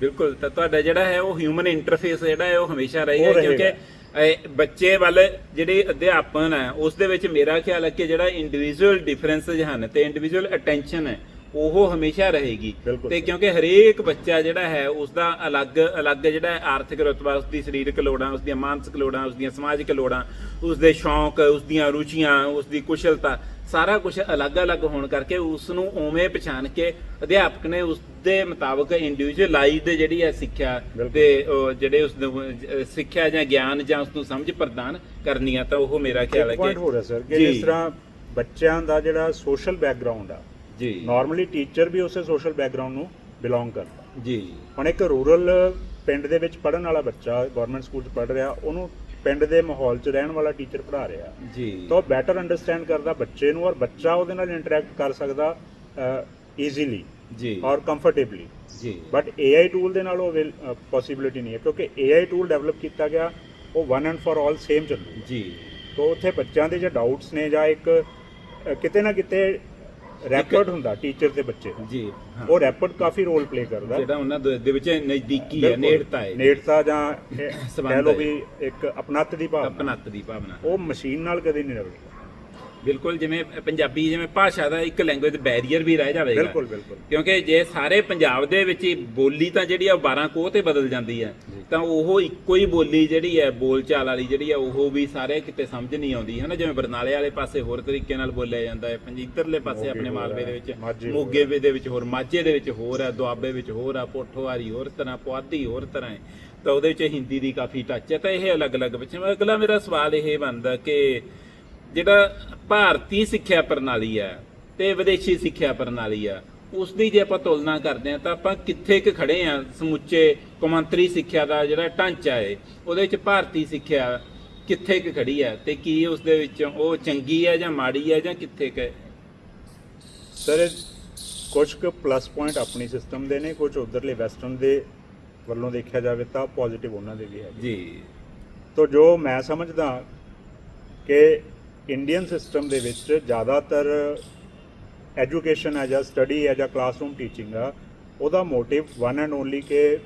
ਬਿਲਕੁਲ ਤਾਂ ਤੁਹਾਡਾ ਜਿਹੜਾ ਹੈ ਉਹ ਹਿਊਮਨ ਇੰਟਰਫੇਸ ਜਿਹੜਾ ਹੈ ਉਹ ਹਮੇਸ਼ਾ ਰਹੇਗਾ। ਕਿਉਂਕਿ ਬੱਚੇ ਵੱਲ ਜਿਹੜੇ ਅਧਿਆਪਨ ਹੈ ਉਸ ਦੇ ਵਿੱਚ ਮੇਰਾ ਖਿਆਲ ਹੈ ਕਿ ਜਿਹੜਾ ਇੰਡੀਵਿਜੂਅਲ ਡਿਫਰੈਂਸਸ ਹਨ ਤੇ ਇੰਡੀਵਿਜੂਅਲ ਅਟੈਂਸ਼ਨ ਹੈ ਉਹ ਹਮੇਸ਼ਾ ਰਹੇਗੀ ਤੇ। ਕਿਉਂਕਿ ਹਰੇਕ ਬੱਚਾ ਜਿਹੜਾ ਹੈ ਉਸ ਦਾ ਅਲੱਗ ਅਲੱਗ ਜਿਹੜਾ ਆਰਥਿਕ ਰੁਤਬਾ ਉਸ ਦੀ ਸਰੀਰਕ ਲੋੜਾਂ ਉਸ ਦੀਆਂ ਮਾਨਸਿਕ ਲੋੜਾਂ ਉਸ ਦੀਆਂ ਸਮਾਜਿਕ ਲੋੜਾਂ ਉਸ ਦੇ ਸ਼ੌਂਕ ਉਸ ਦੀਆਂ ਰੁਚੀਆਂ ਉਸ ਦੀ ਕੁਸ਼ਲਤਾ ਸਾਰਾ ਕੁਝ ਅਲੱਗ-ਅਲੱਗ ਹੋਣ ਕਰਕੇ ਉਸ ਨੂੰ ਉਵੇਂ ਪਛਾਣ ਕੇ ਅਧਿਆਪਕ ਨੇ ਉਸ ਦੇ ਮੁਤਾਬਕ ਇੰਡੀਵਿਜੂਅਲਾਈਜ਼ਡ ਜਿਹੜੀ ਹੈ ਸਿੱਖਿਆ। ਤੇ ਜਿਹੜੇ ਉਸ ਸਿੱਖਿਆ ਜਾਂ ਗਿਆਨ ਜਾਂ ਉਸ ਨੂੰ ਸਮਝ ਪ੍ਰਦਾਨ ਕਰਨੀ ਆ ਤਾਂ ਉਹ ਮੇਰਾ ਖਿਆਲ ਹੈ ਪੁਆਇੰਟ ਕਿ ਹੋ ਰਿਹਾ ਸਰ ਕਿ ਜੀ। ਜਿਸ ਤਰ੍ਹਾਂ ਬੱਚਿਆਂ ਦਾ ਜਿਹੜਾ ਸੋਸ਼ਲ ਬੈਕਗ੍ਰਾਉਂਡ ਆ ਜੀ ਨਾਰਮਲੀ ਟੀਚਰ ਵੀ ਉਸੇ ਸੋਸ਼ਲ ਬੈਕਗ੍ਰਾਉਂਡ ਨੂੰ ਬਿਲੋਂਗ ਕਰਦਾ ਜੀ ਹੁਣ ਇੱਕ ਰੂਰਲ ਪਿੰਡ ਦੇ ਵਿੱਚ ਪੜਨ ਵਾਲਾ ਬੱਚਾ ਗਵਰਨਮੈਂਟ ਸਕੂਲ 'ਚ ਪੜ ਰਿਹਾ ਉਹਨੂੰ ਪਿੰਡ ਦੇ ਮਾਹੌਲ 'ਚ ਰਹਿਣ ਵਾਲਾ ਟੀਚਰ ਪੜ੍ਹਾ ਰਿਹਾ। ਜੀ। ਤਾਂ ਉਹ ਬੈਟਰ ਅੰਡਰਸਟੈਂਡ ਕਰਦਾ ਬੱਚੇ ਨੂੰ ਔਰ ਬੱਚਾ ਉਹਦੇ ਨਾਲ ਇੰਟਰੈਕਟ ਕਰ ਸਕਦਾ ਈਜ਼ੀਲੀ ਜੀ। ਔਰ ਕੰਫਰਟੇਬਲੀ ਜੀ। ਬਟ AI ਟੂਲ ਦੇ ਨਾਲ ਉਹ ਪੋਸਿਬਿਲਿਟੀ ਨਹੀਂ ਹੈ ਕਿਉਂਕਿ AI ਟੂਲ ਡਿਵੈਲਪ ਕੀਤਾ ਗਿਆ ਉਹ one and for all same ਚੱਲੂ। ਜੀ। ਤਾਂ ਉੱਥੇ ਬੱਚਿਆਂ ਦੇ ਜੇ ਡਾਊਟਸ ਨੇ ਜਾਂ ਇੱਕ ਕਿਤੇ ਨਾ ਕਿਤੇ ਰੈਪਰਡ ਹੁੰਦਾ ਟੀਚਰ ਤੇ ਬੱਚੇ ਦਾ। ਜੀ ਹਾਂ। ਉਹ ਰੈਪਰਡ ਕਾਫੀ ਰੋਲ ਪਲੇ ਕਰਦਾ। ਜਿਹੜਾ ਉਹਨਾਂ ਦੇ ਦੇ ਵਿੱਚ ਨਜ਼ਦੀਕੀ ਹੈ ਬਿਲਕੁਲ। ਨੇੜਤਾ ਹੈ। ਨੇੜਤਾ ਜਾਂ ਇਹ ਸੰਬੰਧ ਕਹਿ ਲਓ ਹੈ। ਵੀ ਇੱਕ ਅਪਣੱਤ ਦੀ ਭਾਵਨਾ। ਅਪਨੱਤ ਦੀ ਭਾਵਨਾ। ਉਹ ਮਸ਼ੀਨ ਨਾਲ ਕਦੇ ਨਹੀਂ ਰਲਦੀ। ਬਿਲਕੁਲ ਜਿਵੇਂ ਪੰਜਾਬੀ ਜਿਵੇਂ ਭਾਸ਼ਾ ਦਾ ਇੱਕ ਲੈਂਗੁਏਜ ਬੈਰੀਅਰ ਵੀ ਰਹਿ ਜਾਵੇਗਾ। ਬਿਲਕੁਲ ਬਿਲਕੁਲ। ਕਿਉਂਕਿ ਜੇ ਸਾਰੇ ਪੰਜਾਬ ਦੇ ਵਿੱਚ ਹੀ ਬੋਲੀ ਤਾਂ ਜਿਹੜੀ ਆ ਉਹ 12 ਕੋਹ ਤੇ ਬਦਲ ਜਾਂਦੀ ਹੈ। ਤਾਂ ਉਹ ਇੱਕੋ ਹੀ ਬੋਲੀ ਜਿਹੜੀ ਹੈ ਬੋਲਚਾਲ ਵਾਲੀ ਜਿਹੜੀ ਆ ਉਹ ਵੀ ਸਾਰੇ ਕਿਤੇ ਸਮਝ ਨਹੀਂ ਆਉਂਦੀ। ਹੈ ਨਾ ਜਿਵੇਂ ਬਰਨਾਲੇ ਵਾਲੇ ਪਾਸੇ ਹੋਰ ਤਰੀਕੇ ਨਾਲ ਬੋਲਿਆ ਜਾਂਦਾ ਹੈ ਪੰਜੀਤਰਲੇ ਪਾਸੇ ਆਪਣੇ ਮਾਲਵੇ ਹੈ, ਦੇ ਵਿੱਚ ਮੋਗੇ ਦੇ ਵਿੱਚ ਹੋਰ ਮਾਝੇ ਦੇ ਵਿੱਚ ਹੋਰ ਹੈ ਦੁਆਬੇ ਵਿੱਚ ਹੋਰ ਆ ਪੋਠੋਹਾਰੀ ਹੋਰ ਤਰ੍ਹਾਂ ਪੁਆਧੀ ਹੋਰ ਤਰ੍ਹਾਂ ਹੈ। ਤਾਂ ਉਹਦੇ ਵਿੱਚ ਹਿੰਦੀ ਦੀ ਕਾਫੀ ਟੱਚ ਹੈ। ਤਾਂ ਇਹ ਅਲੱਗ-ਅਲੱਗ ਵਿੱਚ ਅਗਲਾ ਮੇਰਾ ਸਵਾਲ ਇਹ ਬਣਦਾ ਕਿ ਜਿਹੜਾ ਭਾਰਤੀ ਸਿੱਖਿਆ ਪ੍ਰਣਾਲੀ ਹੈ ਤੇ ਵਿਦੇਸ਼ੀ ਸਿੱਖਿਆ ਪ੍ਰਣਾਲੀ ਆ ਉਸ ਦੀ ਜੇ ਆਪਾਂ ਤੁਲਨਾ ਕਰਦੇ ਆ ਤਾਂ ਆਪਾਂ ਕਿੱਥੇ ਕੁ ਖੜੇ ਆ ਸਮੁੱਚੇ ਕੌਮਾਂਤਰੀ ਸਿੱਖਿਆ ਦਾ ਜਿਹੜਾ ਢਾਂਚਾ ਹੈ ਉਹਦੇ ਵਿੱਚ ਭਾਰਤੀ ਸਿੱਖਿਆ ਕਿੱਥੇ ਕੁ ਖੜੀ ਹੈ ਤੇ ਕੀ ਉਸ ਦੇ ਵਿੱਚ ਉਹ ਚੰਗੀ ਹੈ ਜਾਂ ਮਾੜੀ ਹੈ ਜਾਂ ਕਿੱਥੇ ਕੁ? ਸਰ ਕੁਝ ਕੁ ਪਲੱਸ ਪੁਆਇੰਟ ਆਪਣੀ ਸਿਸਟਮ ਦੇ ਨੇ ਕੁਝ ਉਧਰਲੇ ਵੈਸਟਰਨ ਦੇ ਵੱਲੋਂ ਦੇਖਿਆ ਜਾਵੇ ਤਾਂ ਪੋਜ਼ਿਟਿਵ ਉਹਨਾਂ ਦੇ ਵੀ ਹੈ ਜੀ ਤੋ ਜੋ ਮੈਂ ਸਮਝਦਾ ਕਿ ਇੰਡੀਅਨ ਸਿਸਟਮ ਦੇ ਵਿੱਚ ਜ਼ਿਆਦਾਤਰ ਐਜੂਕੇਸ਼ਨ ਹੈ ਜਾਂ ਸਟੱਡੀ ਹੈ ਜਾਂ ਕਲਾਸਰੂਮ ਟੀਚਿੰਗ ਆ ਉਹਦਾ ਮੋਟਿਵ ਵਨ ਐਂਡ ਓਨਲੀ ਕਿ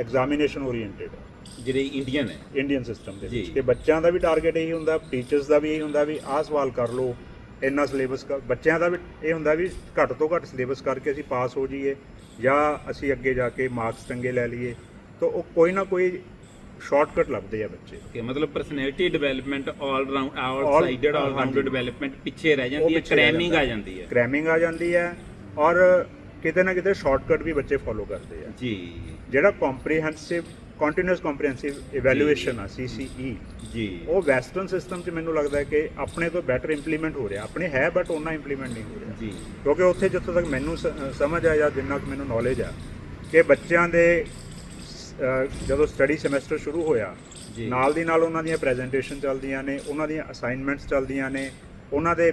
ਐਗਜ਼ਾਮੀਨੇਸ਼ਨ ਓਰੀਐਂਟਡ ਹੈ। ਜਿਹੜੀ ਇੰਡੀਅਨ ਹੈ। ਇੰਡੀਅਨ ਸਿਸਟਮ ਦੇ ਵਿੱਚ। ਕਿ ਬੱਚਿਆਂ ਦਾ ਵੀ ਟਾਰਗੇਟ ਇਹੀ ਹੁੰਦਾ ਟੀਚਰਸ ਦਾ ਵੀ ਇਹੀ ਹੁੰਦਾ ਵੀ ਆਹ ਸਵਾਲ ਕਰ ਲਓ ਇੰਨਾ ਸਿਲੇਬਸ ਬੱਚਿਆਂ ਦਾ ਵੀ ਇਹ ਹੁੰਦਾ ਵੀ ਘੱਟ ਤੋਂ ਘੱਟ ਸਿਲੇਬਸ ਕਰਕੇ ਅਸੀਂ ਪਾਸ ਹੋ ਜਾਈਏ ਜਾਂ ਅਸੀਂ ਅੱਗੇ ਜਾ ਕੇ ਮਾਰਕਸ ਚੰਗੇ ਲੈ ਲਈਏ। ਤਾਂ ਉਹ ਕੋਈ ਨਾ ਕੋਈ ਸ਼ਾਰਟਕਟ ਲੱਭਦੇ ਆ ਬੱਚੇ। ਕਿ ਮਤਲਬ personality development all round all sided all rounded ਹਾਂਜੀ। ਡਿਵੈਲਪਮੈਂਟ ਪਿੱਛੇ ਰਹਿ ਜਾਂਦੀ ਹੈ ਪਿੱਛੇ ਰਹਿ ਕ੍ਰੈਮਿੰਗ ਆ। ਜਾਂਦੀ ਹੈ। ਕ੍ਰੈਮਿੰਗ ਆ ਜਾਂਦੀ ਹੈ ਔਰ ਕਿਤੇ ਨਾ ਕਿਤੇ ਸ਼ਾਰਟਕਟ ਵੀ ਬੱਚੇ ਫੋਲੋ ਕਰਦੇ ਆ। ਜੀ। ਜਿਹੜਾ ਕੰਪਰੀਹੈਂਸਿਵ ਕੰਟੀਨਿਊਸ ਕੰਪਰੀਹੈਂਸਿਵ ਇਵੈਲੂਏਸ਼ਨ ਆ ਸੀਸੀਈ ਜੀ। ਉਹ ਵੈਸਟਰਨ ਸਿਸਟਮ 'ਚ ਮੈਨੂੰ ਲੱਗਦਾ ਹੈ ਕਿ ਆਪਣੇ ਤੋਂ ਬੈਟਰ ਇੰਪਲੀਮੈਂਟ ਹੋ ਰਿਹਾ। ਆਪਣੇ ਹੈ ਬਟ ਉਹਨਾਂ ਇੰਪਲੀਮੈਂਟ ਨਹੀਂ ਹੋ ਰਿਹਾ। ਜੀ। ਕਿਉਂਕਿ ਉੱਥੇ ਜਿੱਥੋਂ ਤੱਕ ਮੈਨੂੰ ਸਮਝ ਆ ਜਾਂ ਜਿੰਨਾ ਕੁ ਮੈਨੂੰ ਨੌਲੇਜ ਆ ਕਿ ਬੱਚਿਆਂ ਦੇ ਜਦੋਂ ਸਟੱਡੀ ਸਮੈਸਟਰ ਸ਼ੁਰੂ ਹੋਇਆ। ਨਾਲ ਦੀ ਨਾਲ ਉਹਨਾਂ ਦੀਆਂ ਪ੍ਰੈਜੈਂਟੇਸ਼ਨ ਚੱਲਦੀਆਂ ਨੇ ਉਹਨਾਂ ਦੀਆਂ ਅਸਾਈਨਮੈਂਟਸ ਚੱਲਦੀਆਂ ਨੇ ਉਹਨਾਂ ਦੇ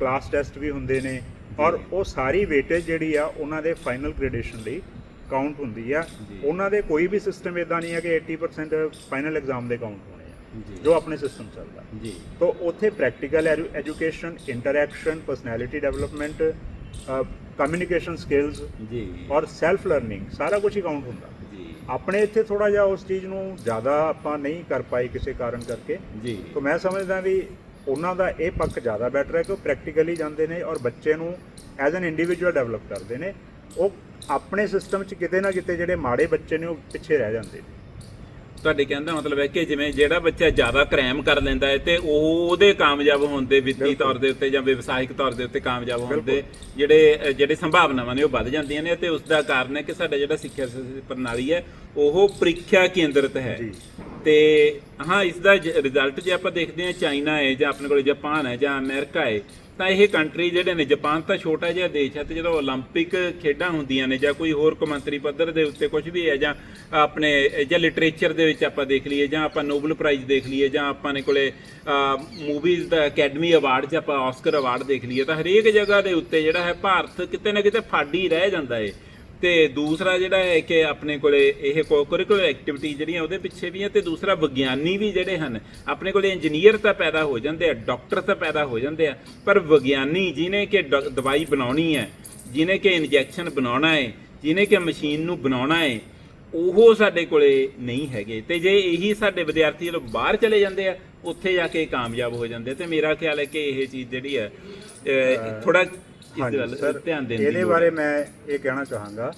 ਕਲਾਸ ਟੈਸਟ ਵੀ ਹੁੰਦੇ ਨੇ ਔਰ ਉਹ ਸਾਰੀ ਵੇਟੇਜ ਜਿਹੜੀ ਆ ਉਹਨਾਂ ਦੇ ਫਾਈਨਲ ਗ੍ਰੇਡੇਸ਼ਨ ਲਈ ਕਾਊਂਟ ਹੁੰਦੀ ਆ। ਉਹਨਾਂ ਦੇ ਕੋਈ ਵੀ ਸਿਸਟਮ ਇਦਾਂ ਨਹੀਂ ਹੈ ਕਿ 80% ਫਾਈਨਲ ਐਗਜ਼ਾਮ ਦੇ ਕਾਊਂਟ ਹੋਣੇ ਆ ਜੀ। ਆਪਣੇ ਸਿਸਟਮ ਚੱਲਦਾ। ਜੀ। तो ਉੱਥੇ practical education interaction personality development communication skills ਜੀ। ਔਰ ਸੈਲਫ ਲਰਨਿੰਗ ਸਾਰਾ ਕੁਝ ਹੀ ਕਾਊਂਟ ਹੁੰਦਾ। ਆਪਣੇ ਇੱਥੇ ਥੋੜਾ ਜਿਹਾ ਉਸ ਚੀਜ਼ ਨੂੰ ਜ਼ਿਆਦਾ ਆਪਾਂ ਨਹੀਂ ਕਰ ਪਾਏ ਕਿਸੇ ਕਾਰਨ ਕਰਕੇ। ਜੀ। ਤਾਂ ਮੈਂ ਸਮਝਦਾ ਵੀ ਉਹਨਾਂ ਦਾ ਇਹ ਪੱਖ ਜ਼ਿਆਦਾ ਬੈਟਰ ਹੈ ਕਿ ਉਹ ਪ੍ਰੈਕਟੀਕਲੀ ਜਾਂਦੇ ਨੇ ਔਰ ਬੱਚੇ ਨੂੰ ਐਜ਼ ਐਨ ਇੰਡੀਵਿਜੂਅਲ ਡਿਵੈਲਪ ਕਰਦੇ ਨੇ। ਉਹ ਆਪਣੇ ਸਿਸਟਮ 'ਚ ਕਿਤੇ ਨਾ ਕਿਤੇ ਜਿਹੜੇ ਮਾੜੇ ਬੱਚੇ ਨੇ ਉਹ ਪਿੱਛੇ ਰਹਿ ਜਾਂਦੇ ਨੇ। ਤੁਹਾਡੇ ਕਹਿਣ ਦਾ ਮਤਲਬ ਹੈ ਕਿ ਜਿਵੇਂ ਜਿਹੜਾ ਬੱਚਾ ਜ਼ਿਆਦਾ ਕ੍ਰਾਈਮ ਕਰ ਲੈਂਦਾ ਹੈ ਤੇ ਉਹ ਉਹਦੇ ਕਾਮਯਾਬ ਹੋਣ ਦੇ ਵਿੱਤੀ। ਤੌਰ ਦੇ ਉੱਤੇ ਜਾਂ ਵਿਵਸਾਇਕ ਤੌਰ ਦੇ ਉੱਤੇ ਕਾਮਯਾਬ ਹੋਣ ਦੇ ਜਿਹੜੇ ਜਿਹੜੇ ਸੰਭਾਵਨਾਵਾਂ ਨੇ ਉਹ ਵੱਧ ਜਾਂਦੀਆਂ ਨੇ ਤੇ ਉਸ ਦਾ ਕਾਰਨ ਹੈ ਕਿ ਸਾਡਾ ਜਿਹੜਾ ਸਿੱਖਿਆ ਪ੍ਰਣਾਲੀ ਹੈ ਉਹ ਪ੍ਰੀਖਿਆ ਕੇਂਦਰਿਤ ਹੈ। ਤੇ ਹਾਂ ਇਸ ਦਾ ਰਿਜ਼ਲਟ ਜੇ ਆਪਾਂ ਦੇਖਦੇ ਹਾਂ ਚਾਈਨਾ ਹੈ ਜਾਂ ਆਪਣੇ ਕੋਲ ਜਾਪਾਨ ਹੈ ਜਾਂ ਅਮਰੀਕਾ ਹੈ ਤਾਂ ਇਹ ਕੰਟਰੀ ਜਿਹੜੇ ਨੇ ਜਾਪਾਨ ਤਾਂ ਛੋਟਾ ਜਿਹਾ ਦੇਸ਼ ਹੈ ਤੇ ਜਦੋਂ 올림픽 ਖੇਡਾਂ ਹੁੰਦੀਆਂ ਨੇ ਜਾਂ ਕੋਈ ਹੋਰ ਕੌਮਾਂਤਰੀ ਪੱਧਰ ਦੇ ਉੱਤੇ ਕੁਝ ਵੀ ਹੈ ਜਾਂ ਆਪਣੇ ਜਾਂ ਲਿਟਰੇਚਰ ਦੇ ਵਿੱਚ ਆਪਾਂ ਦੇਖ ਲਈਏ ਜਾਂ ਆਪਾਂ ਨੋਬਲ ਪ੍ਰਾਈਜ਼ ਦੇਖ ਲਈਏ ਜਾਂ ਆਪਾਂ ਨੇ ਕੋਲੇ ਮੂਵੀਜ਼ ਦਾ ਅਕੈਡਮੀ ਅਵਾਰਡ ਜਾਂ ਆਪਾਂ ਆਸਕਰ ਅਵਾਰਡ ਦੇਖ ਲਈਏ ਤਾਂ ਹਰੇਕ ਜਗ੍ਹਾ ਦੇ ਉੱਤੇ ਜਿਹੜਾ ਹੈ ਭਾਰਤ ਕਿਤੇ ਨਾ ਕਿਤੇ ਫਾਡੀ ਰਹਿ ਜਾਂਦਾ ਹੈ ਤੇ ਦੂਸਰਾ ਜਿਹੜਾ ਹੈ ਕਿ ਆਪਣੇ ਕੋਲੇ ਇਹ ਕੋਕੁਰਿਕੂਲਰ ਐਕਟੀਵਿਟੀ ਜਿਹੜੀਆਂ ਉਹਦੇ ਪਿੱਛੇ ਵੀ ਹੈ ਤੇ ਦੂਸਰਾ ਵਿਗਿਆਨੀ ਵੀ ਜਿਹੜੇ ਹਨ ਆਪਣੇ ਕੋਲੇ ਇੰਜੀਨੀਅਰ ਤਾਂ ਪੈਦਾ ਹੋ ਜਾਂਦੇ ਆ ਡਾਕਟਰ ਤਾਂ ਪੈਦਾ ਹੋ ਜਾਂਦੇ ਆ ਪਰ ਵਿਗਿਆਨੀ ਜਿਨੇ ਕਿ ਦਵਾਈ ਬਣਾਉਣੀ ਹੈ ਜਿਨੇ ਕਿ ਇੰਜੈਕਸ਼ਨ ਬਣਾਉਣਾ ਹੈ ਜਿਨੇ ਕਿ ਮਸ਼ੀਨ ਨੂੰ ਬਣਾਉਣਾ ਹੈ ਉਹ ਸਾਡੇ ਕੋਲੇ ਨਹੀਂ ਹੈਗੇ। ਤੇ ਜੇ ਇਹੀ ਸਾਡੇ ਵਿਦਿਆਰਥੀ ਜਦੋਂ ਬਾਹਰ ਚਲੇ ਜਾਂਦੇ ਆ ਉੱਥੇ ਜਾ ਕੇ ਕਾਮਯਾਬ ਹੋ ਜਾਂਦੇ ਤੇ ਮੇਰਾ ਖਿਆਲ ਹੈ ਕਿ ਇਹ ਚੀਜ਼ ਜਿਹੜੀ ਹੈ ਥੋੜਾ ਇਸ ਹਾਂਜੀ ਵੱਲ ਸਰ ਧਿਆਨ ਦੇਣ ਦੀ ਇਹਦੇ ਲੋੜ ਬਾਰੇ। ਮੈਂ ਇਹ ਕਹਿਣਾ ਚਾਹਾਂਗਾ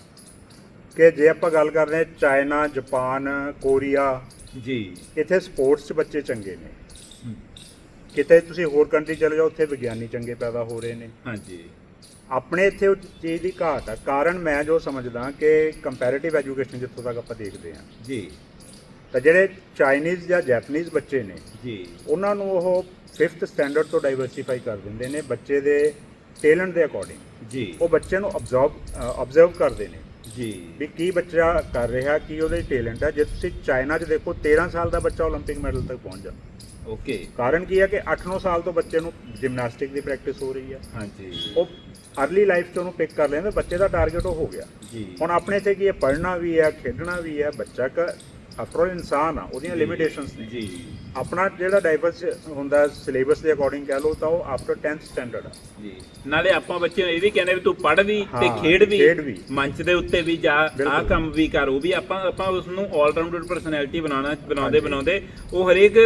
ਕਿ ਜੇ ਆਪਾਂ ਗੱਲ ਕਰਦੇ ਹਾਂ ਚਾਈਨਾ ਜਾਪਾਨ ਕੋਰੀਆ ਜੀ। ਇੱਥੇ ਸਪੋਰਟਸ 'ਚ ਬੱਚੇ ਚੰਗੇ ਨੇ। ਕਿਤੇ ਤੁਸੀਂ ਹੋਰ ਕੰਟਰੀ ਚਲੇ ਜਾਓ ਉੱਥੇ ਵਿਗਿਆਨੀ ਚੰਗੇ ਪੈਦਾ ਹੋ ਰਹੇ ਨੇ। ਹਾਂਜੀ। ਆਪਣੇ ਇੱਥੇ ਉਹ ਚੀਜ਼ ਦੀ ਘਾਟ ਆ। ਕਾਰਨ ਮੈਂ ਜੋ ਸਮਝਦਾ ਕਿ ਕੰਪੈਰੀਟਿਵ ਐਜੂਕੇਸ਼ਨ ਜਿੱਥੋਂ ਤੱਕ ਆਪਾਂ ਦੇਖਦੇ ਹਾਂ। ਜੀ। ਤਾਂ ਜਿਹੜੇ ਚਾਈਨੀਜ਼ ਜਾਂ ਜੈਪਨੀਜ਼ ਬੱਚੇ ਨੇ ਜੀ। ਉਹਨਾਂ ਨੂੰ ਉਹ 5th ਸਟੈਂਡਰਡ ਤੋਂ ਡਾਈਵਰਸਿਫਾਈ ਕਰ ਦਿੰਦੇ ਨੇ। ਬੱਚੇ ਦੇ ਟੈਲੈਂਟ ਦੇ ਅਕੋਰਡਿੰਗ ਜੀ ਉਹ ਬੱਚੇ ਨੂੰ ਅਬਜ਼ਰਵ ਅਬਜ਼ਰਵ ਕਰਦੇ ਨੇ ਜੀ ਵੀ ਕੀ ਬੱਚਾ ਕਰ ਰਿਹਾ ਕੀ ਉਹਦੇ ਟੈਲੈਂਟ ਹੈ ਜੇ ਤੁਸੀਂ ਚਾਈਨਾ 'ਚ ਦੇਖੋ 13 ਸਾਲ ਦਾ ਬੱਚਾ 올림픽 ਮੈਡਲ ਤੱਕ ਪਹੁੰਚ ਜਾਂਦਾ ਓਕੇ ਕਾਰਨ ਕੀ ਹੈ ਕਿ 8-9 ਸਾਲ ਤੋਂ ਬੱਚੇ ਨੂੰ ਜਿਮਨਾਸਟਿਕ ਦੀ ਪ੍ਰੈਕਟਿਸ ਹੋ ਰਹੀ ਹੈ ਹਾਂਜੀ ਉਹ ਅਰਲੀ ਲਾਈਫ 'ਚ ਉਹਨੂੰ ਪਿਕ ਕਰ ਲੈਂਦੇ ਬੱਚੇ ਦਾ ਟਾਰਗੇਟ ਉਹ ਹੋ ਗਿਆ ਜੀ ਹੁਣ ਆਪਣੇ ਇੱਥੇ ਕੀ ਹੈ ਪੜ੍ਹਨਾ ਵੀ ਹੈ ਖੇਡਣਾ ਵੀ ਹੈ ਬੱਚਾ ਕ ਆਫਟਰ ਇਨਸਾਨ ਆ ਉਹਦੀਆਂ ਲਿਮਿਟੇਸ਼ਨਸ ਨੇ। ਜੀ। ਆਪਣਾ ਜਿਹੜਾ ਡਾਈਵਰਸ ਹੁੰਦਾ ਸਿਲੇਬਸ ਦੇ ਅਕੋਰਡਿੰਗ ਕਹਿ ਲਓ ਤਾਂ ਉਹ ਆਫਟਰ 10th ਸਟੈਂਡਰਡ ਆ। ਜੀ। ਨਾਲੇ ਆਪਾਂ ਬੱਚਿਆਂ ਨੂੰ ਇਹ ਵੀ ਕਹਿੰਦੇ ਵੀ ਤੂੰ ਪੜ੍ਹ ਵੀ ਤੇ ਖੇਡ ਵੀ। ਮੰਚ ਦੇ ਉੱਤੇ ਵੀ ਜਾ ਬਿਲਕੁਲ। ਕੰਮ ਵੀ ਕਰ ਉਹ ਵੀ ਆਪਾਂ ਆਪਾਂ ਉਸ ਨੂੰ ਆਲਰਾਊਂਡਰ ਪਰਸਨੈਲਿਟੀ ਬਣਾਉਣਾ ਬਣਾਉਂਦੇ। ਬਣਾਉਂਦੇ ਉਹ ਹਰੇਕ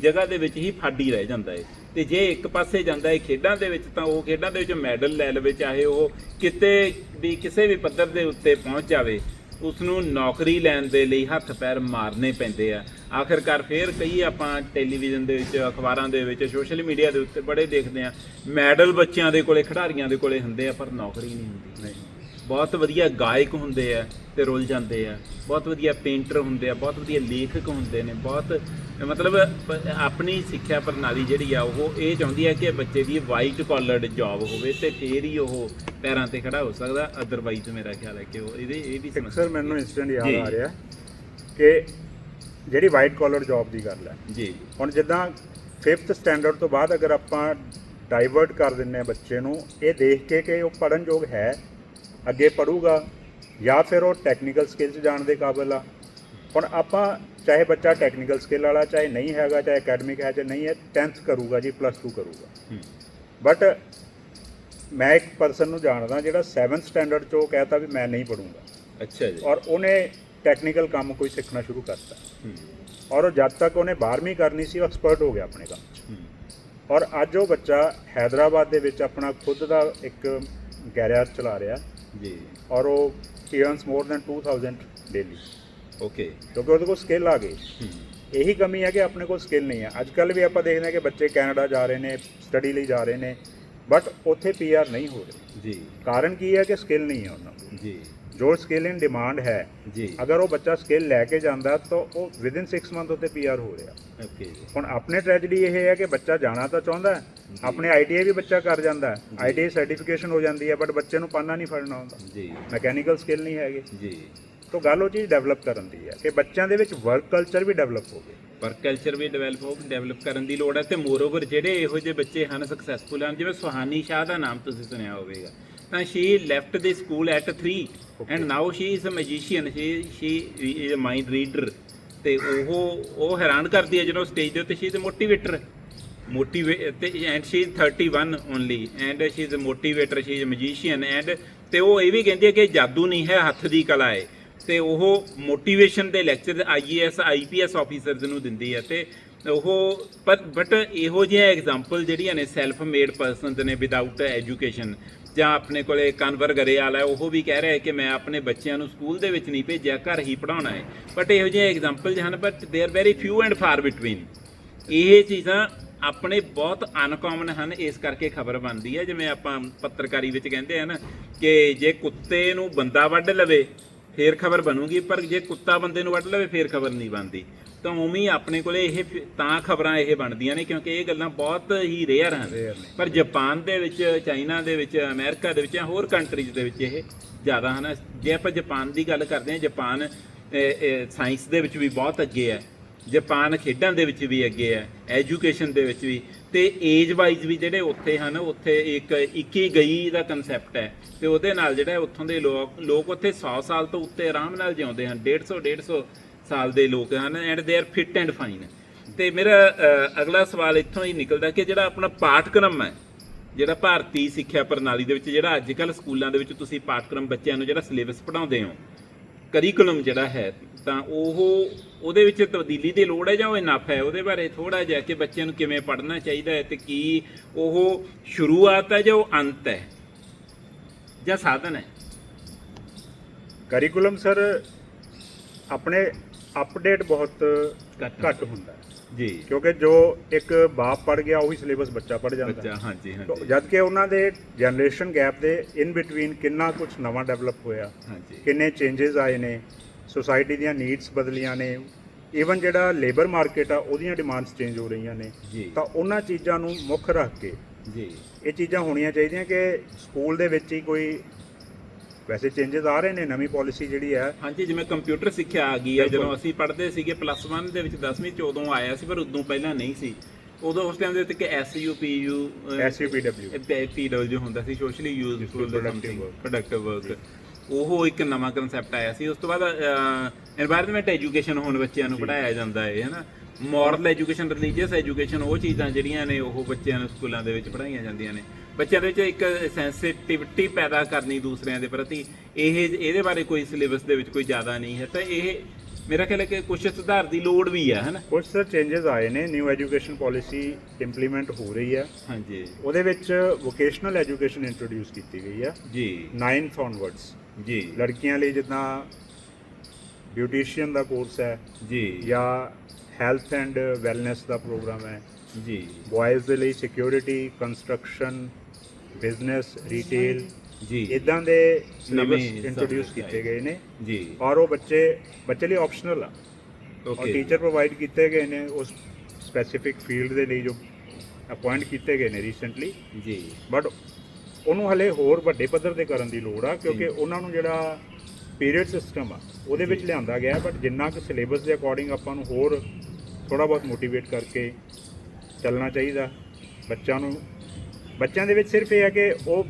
ਜਗ੍ਹਾ ਦੇ ਵਿੱਚ ਹੀ ਫਾਡੀ ਰਹਿ ਜਾਂਦਾ ਹੈ ਤੇ ਜੇ ਇੱਕ ਪਾਸੇ ਜਾਂਦਾ ਹੈ ਖੇਡਾਂ ਦੇ ਵਿੱਚ ਤਾਂ ਉਹ ਖੇਡਾਂ ਦੇ ਵਿੱਚ ਮੈਡਲ ਲੈ ਲਵੇ ਚਾਹੇ ਉਹ ਕਿਤੇ ਵੀ ਕਿਸੇ ਵੀ ਪੱਧਰ ਦੇ ਉੱਤੇ ਪਹੁੰਚ ਜਾਵੇ। ਉਸ ਨੂੰ ਨੌਕਰੀ ਲੈਣ ਦੇ ਲਈ ਹੱਥ ਪੈਰ ਮਾਰਨੇ ਪੈਂਦੇ ਆ। ਆਖਿਰਕਾਰ ਫੇਰ ਕਈ ਆਪਾਂ ਟੈਲੀਵਿਜ਼ਨ ਦੇ ਵਿੱਚ ਅਖਬਾਰਾਂ ਦੇ ਵਿੱਚ ਸੋਸ਼ਲ ਮੀਡੀਆ ਦੇ ਉੱਤੇ ਬੜੇ ਦੇਖਦੇ ਆ। ਮੈਡਲ ਬੱਚਿਆਂ ਦੇ ਕੋਲੇ ਖਿਡਾਰੀਆਂ ਦੇ ਕੋਲੇ ਹੁੰਦੇ ਆ ਪਰ ਨੌਕਰੀ ਨਹੀਂ ਹੁੰਦੀ। ਨਹੀਂ। ਬਹੁਤ ਵਧੀਆ ਗਾਇਕ ਹੁੰਦੇ ਆ ਤੇ ਰੁੱਲ ਜਾਂਦੇ ਆ। ਬਹੁਤ ਵਧੀਆ ਪੇਂਟਰ ਹੁੰਦੇ ਆ ਬਹੁਤ ਵਧੀਆ ਲੇਖਕ ਹੁੰਦੇ ਨੇ ਬਹੁਤ ਮਤਲਬ ਆਪਣੀ ਸਿੱਖਿਆ ਪ੍ਰਣਾਲੀ ਜਿਹੜੀ ਆ ਉਹ ਇਹ ਚਾਹੁੰਦੀ ਹੈ ਕਿ ਬੱਚੇ ਦੀ ਵਾਈਟ ਕਾਲਰਡ ਜੌਬ ਹੋਵੇ ਤੇ ਫੇਰ ਹੀ ਉਹ ਪੈਰਾਂ ਤੇ ਖੜਾ ਹੋ ਸਕਦਾ ਅਦਰਵਾਈਜ਼ ਮੇਰਾ ਖਿਆਲ ਹੈ ਕਿ ਉਹ ਇਹਦੇ ਇਹ ਵੀ ਸਮੱਸਿਆ ਸਰ ਮੈਨੂੰ ਇਨਸੀਡੈਂਟ ਯਾਦ। ਆ ਰਿਹਾ ਕਿ ਜਿਹੜੀ ਵਾਈਟ ਕਾਲਰ ਜੌਬ ਦੀ ਗੱਲ ਹੈ। ਜੀ। ਹੁਣ ਜਿੱਦਾਂ 5th ਸਟੈਂਡਰਡ ਤੋਂ ਬਾਅਦ ਅਗਰ ਆਪਾਂ ਡਾਈਵਰਟ ਕਰ ਦਿੰਨੇ ਆ ਬੱਚੇ ਨੂੰ ਇਹ ਦੇਖ ਕੇ ਕਿ ਉਹ ਪੜਨ ਯੋਗ ਹੈ ਅੱਗੇ ਪੜੂਗਾ ਜਾਂ ਫਿਰ ਉਹ ਟੈਕਨੀਕਲ ਸਕਿੱਲਸ ਜਾਣ ਦੇ ਕਾਬਿਲ ਆ। ਹੁਣ ਆਪਾਂ ਚਾਹੇ ਬੱਚਾ ਟੈਕਨੀਕਲ ਸਕਿੱਲ ਵਾਲਾ ਚਾਹੇ ਨਹੀਂ ਹੈਗਾ ਚਾਹੇ ਅਕੈਡਮਿਕ ਹੈ ਚਾਹੇ ਨਹੀਂ ਹੈ 10th ਕਰੂਗਾ ਜੀ ਪਲੱਸ 2 ਕਰੂਗਾ। ਬਟ ਮੈਂ ਇੱਕ ਪਰਸਨ ਨੂੰ ਜਾਣਦਾ ਜਿਹੜਾ 7th ਸਟੈਂਡਰਡ ਚੋਂ ਕਹਤਾ ਵੀ ਮੈਂ ਨਹੀਂ ਪੜੂੰਗਾ ਅੱਛਾ ਜੀ। ਔਰ ਉਹਨੇ ਟੈਕਨੀਕਲ ਕੰਮ ਕੋਈ ਸਿੱਖਣਾ ਸ਼ੁਰੂ ਕਰਤਾ। ਔਰ ਉਹ ਜਦ ਤੱਕ ਉਹਨੇ 12ਵੀਂ ਕਰਨੀ ਸੀ ਉਹ ਐਕਸਪਰਟ ਹੋ ਗਿਆ ਆਪਣੇ ਕੰਮ 'ਚ। ਔਰ ਅੱਜ ਉਹ ਬੱਚਾ ਹੈਦਰਾਬਾਦ ਦੇ ਵਿੱਚ ਆਪਣਾ ਖੁਦ ਦਾ ਇੱਕ ਗੈਰਾਜ ਚਲਾ ਰਿਹਾ। ਜੀ। ਔਰ ਉਹ earns more than 2000 daily okay ਕਿਉਂਕਿ ਉਹਦੇ ਕੋਲ ਸਕਿੱਲ ਆ ਗਈ। ਇਹੀ ਕਮੀ ਹੈ ਕਿ ਆਪਣੇ ਕੋਲ ਸਕਿੱਲ ਨਹੀਂ ਹੈ। ਅੱਜ ਕੱਲ ਵੀ ਆਪਾਂ ਦੇਖਦੇ ਹਾਂ ਕਿ ਬੱਚੇ ਕੈਨੇਡਾ ਜਾ ਰਹੇ ਨੇ ਸਟੱਡੀ ਲਈ ਜਾ ਰਹੇ ਨੇ ਬਟ ਉੱਥੇ ਪੀਆਰ ਨਹੀਂ ਹੋ ਰਹੇ। ਜੀ। ਕਾਰਨ ਕੀ ਹੈ ਕਿ ਸਕਿੱਲ ਨਹੀਂ ਹੈ ਉਹਨਾਂ ਕੋਲ। ਜੀ। ਜੋ ਸਕਿੱਲ ਇਨ ਡਿਮਾਂਡ ਹੈ ਜੀ। ਅਗਰ ਉਹ ਬੱਚਾ ਸਕਿੱਲ ਲੈ ਕੇ ਜਾਂਦਾ ਤਾਂ ਉਹ ਵਿਦਿਨ 6 ਮੰਥ ਉੱਤੇ ਪੀਆਰ ਹੋ ਰਿਹਾ। ਓਕੇ ਜੀ ਹੁਣ ਆਪਣੇ ਟ੍ਰੈਜਡੀ ਇਹ ਹੈ ਕਿ ਬੱਚਾ ਜਾਣਾ ਤਾਂ ਚਾਹੁੰਦਾ ਹੈ ਆਪਣੇ ਆਈਟੀਆਈ ਵੀ ਬੱਚਾ ਕਰ ਜਾਂਦਾ ਹੈ। ਆਈਟੀਆਈ ਸਰਟੀਫਿਕੇਸ਼ਨ ਹੋ ਜਾਂਦੀ ਹੈ ਬਟ ਬੱਚੇ ਨੂੰ ਪਾਣਾ ਨਹੀਂ ਫੜਨਾ ਹੁੰਦਾ ਜੀ। ਮੈਕੈਨੀਕਲ ਸਕਿੱਲ ਨਹੀਂ ਹੈਗੇ। ਜੀ। ਤਾਂ ਗੱਲ ਉਹ ਚੀਜ਼ ਡਿਵੈਲਪ ਕਰਨ ਦੀ ਹੈ ਕਿ ਬੱਚਿਆਂ ਦੇ ਵਿੱਚ ਵਰਕ ਕਲਚਰ ਵੀ ਡਿਵੈਲਪ ਹੋਵੇ। ਪਰ ਕਲਚਰ ਵੀ ਡਿਵੈਲਪ ਹੋ ਡਿਵੈਲਪ ਕਰਨ ਦੀ ਲੋੜ ਹੈ ਤੇ ਮੋਰਓਵਰ ਜਿਹੜੇ ਇਹੋ ਜਿਹੇ ਬੱਚੇ ਹਨ ਸਕਸੈਸਫੁਲ ਹਨ ਜਿਵੇਂ ਸੁਹਾਨੀ ਸ਼ਾਹ ਦਾ ਨਾਮ ਤੁਸੀਂ ਸੁਣਿਆ ਹੋਵੇਗਾ। ਤਾਂ she left the school at 3 and now she is a magician she she is a mind reader ਤੇ ਉਹ ਉਹ ਹੈਰਾਨ ਕਰਦੀ ਹੈ ਜਦੋਂ ਸਟੇਜ ਦੇ ਉੱਤੇ she is a motivator motivate ਤੇ and she is 31 only and she is a motivator she is a magician and ਤੇ ਉਹ ਇਹ ਵੀ ਕਹਿੰਦੀ ਹੈ ਕਿ ਜਾਦੂ ਨਹੀਂ ਹੈ ਹੱਥ ਦੀ ਕਲਾ ਹੈ। ਤੇ ਉਹ ਮੋਟੀਵੇਸ਼ਨ ਦੇ ਲੈਕਚਰ ਆਈਏਐਸ ਆਈਪੀਐਸ ਆਫੀਸਰਸ ਨੂੰ ਦਿੰਦੀ ਹੈ ਤੇ ਉਹ ਪਰ ਬਟ ਇਹੋ ਜਿਹੀਆਂ ਐਗਜ਼ਾਮਪਲ ਜਿਹੜੀਆਂ ਨੇ ਸੈਲਫ ਮੇਡ ਪਰਸਨਸ ਨੇ ਵਿਦਆਊਟ ਐਜੂਕੇਸ਼ਨ ਜਾਂ ਆਪਣੇ ਕੋਲੇ ਕਨਵਰ ਗਰੇ ਵਾਲਾ ਉਹ ਵੀ ਕਹਿ ਰਿਹਾ ਹੈ ਕਿ ਮੈਂ ਆਪਣੇ ਬੱਚਿਆਂ ਨੂੰ ਸਕੂਲ ਦੇ ਵਿੱਚ ਨਹੀਂ ਭੇਜਿਆ, ਘਰ ਹੀ ਪੜਾਉਣਾ ਹੈ। ਬਟ ਇਹੋ ਜਿਹੇ ਐਗਜ਼ਾਮਪਲ ਹਨ but they are very few and far between ਇਹ ਚੀਜ਼ਾਂ ਆਪਣੇ ਬਹੁਤ ਅਨਕਾਮਨ ਹਨ, ਇਸ ਕਰਕੇ ਖਬਰ ਬਣਦੀ ਹੈ, ਜਿਵੇਂ ਆਪਾਂ ਪੱਤਰਕਾਰੀ ਵਿੱਚ ਕਹਿੰਦੇ ਆ ਨਾ ਕਿ ਜੇ ਕੁੱਤੇ ਨੂੰ ਬੰਦਾ ਵੱਢ ਲਵੇ ਫੇਰ ਖਬਰ ਬਣੂਗੀ ਪਰ ਜੇ ਕੁੱਤਾ ਬੰਦੇ ਨੂੰ ਵੱਢ ਲਵੇ ਫੇਰ ਖਬਰ ਨਹੀਂ ਬਣਦੀ। ਤਾਂ ਉਵੇਂ ਆਪਣੇ ਕੋਲੇ ਇਹ ਤਾਂ ਖਬਰਾਂ ਇਹ ਬਣਦੀਆਂ ਨੇ ਕਿਉਂਕਿ ਇਹ ਗੱਲਾਂ ਬਹੁਤ ਹੀ ਰੇਅਰ ਹਨ। ਪਰ ਜਾਪਾਨ ਦੇ ਵਿੱਚ ਚਾਈਨਾ ਦੇ ਵਿੱਚ ਅਮਰੀਕਾ ਦੇ ਵਿੱਚ ਜਾਂ ਹੋਰ ਕੰਟਰੀਜ਼ ਦੇ ਵਿੱਚ ਇਹ ਜ਼ਿਆਦਾ ਹਨ। ਜੇ ਆਪਾਂ ਜਾਪਾਨ ਦੀ ਗੱਲ ਕਰਦੇ ਹਾਂ ਜਾਪਾਨ ਸਾਇੰਸ ਦੇ ਵਿੱਚ ਵੀ ਬਹੁਤ ਅੱਗੇ ਹੈ। ਜਾਪਾਨ ਖੇਡਾਂ ਦੇ ਵਿੱਚ ਵੀ ਅੱਗੇ ਹੈ ਐਜੂਕੇਸ਼ਨ ਦੇ ਵਿੱਚ ਵੀ। ਤੇ ਏਜ ਵਾਈਜ਼ ਵੀ ਜਿਹੜੇ ਉੱਥੇ ਹਨ, ਉੱਥੇ ਇੱਕ 21 ਗਈ ਦਾ ਕਨਸੈਪਟ ਹੈ। ਤੇ ਉਹਦੇ ਨਾਲ ਜਿਹੜਾ ਉੱਥੋਂ ਦੇ ਲੋਕ ਲੋਕ ਉੱਥੇ 100 ਸਾਲ ਤੋਂ ਉੱਤੇ ਆਰਾਮ ਨਾਲ ਜਿਉਂਦੇ ਹਨ। 150 150 ਸਾਲ ਦੇ ਲੋਕ ਹਨ and they are fit and fine ਤੇ ਮੇਰਾ ਅਗਲਾ ਸਵਾਲ ਇੱਥੋਂ ਹੀ ਨਿਕਲਦਾ ਕਿ ਜਿਹੜਾ ਆਪਣਾ ਪਾਠਕ੍ਰਮ ਹੈ, ਜਿਹੜਾ ਭਾਰਤੀ ਸਿੱਖਿਆ ਪ੍ਰਣਾਲੀ ਦੇ ਵਿੱਚ, ਜਿਹੜਾ ਅੱਜ ਕੱਲ ਸਕੂਲਾਂ ਦੇ ਵਿੱਚ ਤੁਸੀਂ ਪਾਠਕ੍ਰਮ ਬੱਚਿਆਂ ਨੂੰ ਜਿਹੜਾ ਸਿਲੇਬਸ ਪੜਾਉਂਦੇ ਹੋ ਕਰਿਕੂਲਮ ਜਿਹੜਾ ਹੈ ਤਾਂ ਉਹ ਉਹਦੇ ਵਿੱਚ ਤਬਦੀਲੀ ਦੀ ਲੋੜ ਹੈ ਜਾਂ ਉਹ ਇਨਫ ਹੈ? ਉਹਦੇ ਬਾਰੇ ਥੋੜਾ ਜਿਹਾ ਕਿ ਬੱਚਿਆਂ ਨੂੰ ਕਿਵੇਂ ਪੜ੍ਹਨਾ ਚਾਹੀਦਾ ਹੈ ਤੇ ਕੀ ਉਹ ਸ਼ੁਰੂਆਤ ਹੈ ਜਾਂ ਉਹ ਅੰਤ ਹੈ? ਜਾਂ ਸਾਧਨ ਹੈ? ਕਰਿਕੂਲਮ ਸਰ ਆਪਣੇ ਅਪਡੇਟ ਬਹੁਤ ਘੱਟ। ਹੁੰਦਾ। ਹੈ। ਜੀ। ਕਿਉਂਕਿ ਜੋ ਇੱਕ ਬਾਪ ਪੜ ਗਿਆ ਉਹੀ ਸਿਲੇਬਸ ਬੱਚਾ ਪੜ ਜਾਂਦਾ। ਬੱਚਾ ਹਾਂਜੀ ਹਾਂਜੀ। ਜਦ ਕਿ ਉਹਨਾਂ ਦੇ ਜਨਰੇਸ਼ਨ ਗੈਪ ਦੇ ਇਨ ਬਿਟਵੀਨ ਕਿੰਨਾ ਕੁਝ ਨਵਾਂ ਡਿਵੈਲਪ ਹੋਇਆ ਹਾਂਜੀ। ਕਿੰਨੇ ਚੇਂਜਸ ਆਏ ਨੇ ਸੋਸਾਇਟੀ ਦੀਆਂ ਨੀਡਸ ਬਦਲੀਆਂ ਨੇ। ਈਵਨ ਜਿਹੜਾ ਲੇਬਰ ਮਾਰਕੀਟ ਆ ਉਹਦੀਆਂ ਡਿਮਾਂਡਸ ਚੇਂਜ ਹੋ ਰਹੀਆਂ ਨੇ। ਜੀ। ਤਾਂ ਉਹਨਾਂ ਚੀਜ਼ਾਂ ਨੂੰ ਮੁੱਖ ਰੱਖ ਕੇ ਜੀ। ਇਹ ਚੀਜ਼ਾਂ ਹੋਣੀਆਂ ਚਾਹੀਦੀਆਂ ਕਿ ਸਕੂਲ ਦੇ ਵਿੱਚ ਹੀ ਕੋਈ ਵੈਸੇ ਚੇਂਜਸ ਆ ਰਹੇ ਨੇ ਨਵੀਂ ਪਾਲਿਸੀ ਜਿਹੜੀ ਹੈ। ਹਾਂਜੀ ਜਿਵੇਂ ਕੰਪਿਊਟਰ ਸਿੱਖਿਆ ਆ ਗਈ ਹੈ ਬਿਲਕੁਲ। ਜਦੋਂ ਅਸੀਂ ਪੜ੍ਹਦੇ ਸੀਗੇ ਪਲੱਸ 1 ਦੇ ਵਿੱਚ 10ਵੀਂ ਚ ਉਦੋਂ ਆਇਆ ਸੀ ਪਰ ਉਦੋਂ ਪਹਿਲਾਂ ਨਹੀਂ ਸੀ। ਉਦੋਂ ਉਸ ਟਾਈਮ ਦੇ ਉੱਤੇ ਕਿ ਐਸਯੂ ਪੀਯੂ SUPW ਪੀਡਬਲਯੂ ਹੁੰਦਾ ਸੀ socially useful Productive work. Productive work ਉਹ ਇੱਕ ਨਵਾਂ ਕਨਸੈਪਟ ਆਇਆ ਸੀ। ਉਸ ਤੋਂ ਬਾਅਦ এনवायरमेंट ਐਜੂਕੇਸ਼ਨ ਹੁਣ ਬੱਚਿਆਂ ਨੂੰ ਪੜਾਇਆ ਜਾਂਦਾ ਹੈ ਹੈਨਾ। ਮੋਰਲ ਐਜੂਕੇਸ਼ਨ ਰਿਲੀਜੀਅਸ ਐਜੂਕੇਸ਼ਨ ਉਹ ਚੀਜ਼ਾਂ ਜਿਹੜੀਆਂ ਨੇ ਉਹ ਬੱਚਿਆਂ ਨੂੰ ਸਕੂਲਾਂ ਦੇ ਵਿੱਚ ਪੜਾਈਆਂ ਜਾਂਦੀਆਂ ਨੇ। ਬੱਚਿਆਂ ਦੇ ਵਿੱਚ ਇੱਕ ਸੈਂਸਿਟਿਵਿਟੀ ਪੈਦਾ ਕਰਨੀ ਦੂਸਰਿਆਂ ਦੇ ਪ੍ਰਤੀ ਇਹ ਇਹਦੇ ਬਾਰੇ ਕੋਈ ਸਿਲੇਬਸ ਦੇ ਵਿੱਚ ਕੋਈ ਜ਼ਿਆਦਾ ਨਹੀਂ ਹੈ। ਤਾਂ ਇਹ ਮੇਰਾ ਖਿਆਲ ਹੈ ਕਿ ਕੁਝ ਸੁਧਾਰ ਦੀ ਲੋੜ ਵੀ ਹੈ ਹਨਾ। ਕੁਝ ਸਰ ਚੇਂजेस ਆਏ ਨੇ। ਨਿਊ ਐਜੂਕੇਸ਼ਨ ਪਾਲਿਸੀ ਇੰਪਲੀਮੈਂਟ ਹੋ ਰਹੀ ਹੈ ਹਾਂਜੀ। ਉਹਦੇ ਵਿੱਚ ਵੋਕੇਸ਼ਨਲ ਐਜੂਕੇਸ਼ਨ ਇੰਟਰੋਡਿਊਸ ਕੀਤੀ ਗਈ ਹੈ ਜੀ। 9th ਆਨਵਰਡਸ ਜੀ। ਲੜਕੀਆਂ ਲਈ ਜਿੱਦਾਂ ਬਿਊਟੀਸ਼ੀਅਨ ਦਾ ਕੋਰਸ ਹੈ ਜੀ। ਜਾਂ ਹੈਲਥ ਐਂਡ ਵੈਲਨੈਸ ਦਾ ਪ੍ਰੋਗਰਾਮ ਹੈ। ਜੀ। ਬॉयਜ਼ ਦੇ ਲਈ ਸਿਕਿਉਰਿਟੀ ਕੰਸਟਰਕਸ਼ਨ ਬਿਜ਼ਨਸ ਰੀਟੇਲ ਜੀ। ਇਦਾਂ ਦੇ ਸਿਲੇਬਸ ਨਵੇਂ ਇੰਟਰੋਡਿਊਸ ਕੀਤੇ ਗਏ ਨੇ। ਜੀ। ਔਰ ਉਹ ਬੱਚੇ ਬੱਚੇ ਲਈ ਆਪਸ਼ਨਲ ਆ। ਓਕੇ ਟੀਚਰ ਪ੍ਰੋਵਾਈਡ ਕੀਤੇ ਗਏ ਨੇ ਉਸ ਸਪੈਸੀਫਿਕ ਫੀਲਡ ਦੇ ਲਈ ਜੋ ਅਪਾਇੰਟ ਕੀਤੇ ਗਏ ਨੇ ਰੀਸੈਂਟਲੀ ਜੀ। ਬਟ ਉਹਨੂੰ ਹਲੇ ਹੋਰ ਵੱਡੇ ਪੱਧਰ ਤੇ ਕਰਨ ਦੀ ਲੋੜ ਆ ਕਿਉਂਕਿ। ਉਹਨਾਂ ਨੂੰ ਜਿਹੜਾ ਪੀਰੀਅਡ ਸਿਸਟਮ ਆ ਉਹਦੇ ਵਿੱਚ। ਲਿਆਂਦਾ ਗਿਆ ਬਟ ਜਿੰਨਾ ਕਿ ਸਿਲੇਬਸ ਦੇ ਅਕੋਰਡਿੰਗ ਆਪਾਂ ਨੂੰ ਹੋਰ ਥੋੜਾ ਬਹੁਤ ਮੋਟੀਵੇਟ ਕਰਕੇ ਚੱਲਣਾ ਚਾਹੀਦਾ ਬੱਚਿਆਂ ਨੂੰ ਬੱਚਿਆਂ ਦੇ ਵਿੱਚ ਸਿਰਫ ਇਹ ਹੈ ਕਿ ਉਹ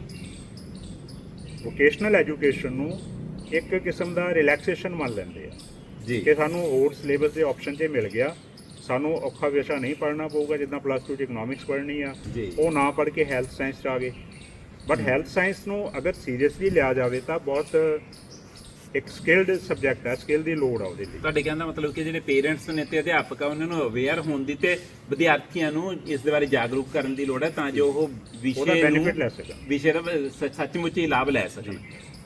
ਵੋਕੇਸ਼ਨਲ ਐਜੂਕੇਸ਼ਨ ਨੂੰ ਇੱਕ ਕਿਸਮ ਦਾ ਰਿਲੈਕਸੇਸ਼ਨ ਮੰਨ ਲੈਂਦੇ ਆ ਜੀ ਕਿ ਸਾਨੂੰ ਹੋਰ ਸਿਲੇਬਸ ਦੇ ਆਪਸ਼ਨ 'ਚ ਮਿਲ ਗਿਆ ਸਾਨੂੰ ਔਖਾ ਵਿਸ਼ਾ ਨਹੀਂ ਪੜ੍ਹਨਾ ਪਊਗਾ ਜਿੱਦਾਂ ਪਲੱਸ 2 ਚ ਇਕਨੋਮਿਕਸ ਪੜ੍ਹਨੀ ਆ। ਉਹ ਨਾ ਪੜ੍ਹ ਕੇ ਹੈਲਥ ਸਾਇੰਸ 'ਚ ਆ ਗਏ ਬਟ ਹੈਲਥ ਸਾਇੰਸ ਨੂੰ ਅਗਰ ਸੀਰੀਅਸਲੀ ਲਿਆ ਜਾਵੇ ਤਾਂ ਬਹੁਤ ਇੱਕ ਸਕਿਲਡ ਸਬਜੈਕਟ ਹੈ ਸਕਿੱਲ ਦੀ ਲੋੜ ਆ ਉਹਦੇ ਲਈ। ਤੁਹਾਡੇ ਕਹਿਣ ਦਾ ਮਤਲਬ ਕਿ ਜਿਹੜੇ ਪੇਰੈਂਟਸ ਨੇ ਤੇ ਅਧਿਆਪਕ ਆ ਉਹਨਾਂ ਨੂੰ ਅਵੇਅਰ ਹੋਣ ਦੀ ਤੇ ਵਿਦਿਆਰਥੀਆਂ ਨੂੰ ਇਸ ਦੇ ਬਾਰੇ ਜਾਗਰੂਕ ਕਰਨ ਦੀ ਲੋੜ ਹੈ ਤਾਂ ਜੋ ਉਹ ਉਹਦਾ ਵਿਸ਼ੇ ਬੈਨੀਫਿਟ ਲੈ ਨੂੰ ਸਕਣ। ਵਿਸ਼ੇ ਦਾ ਸ- ਸੱਚਮੁੱਚ ਹੀ ਲਾਭ ਲੈ ਸਕਣ।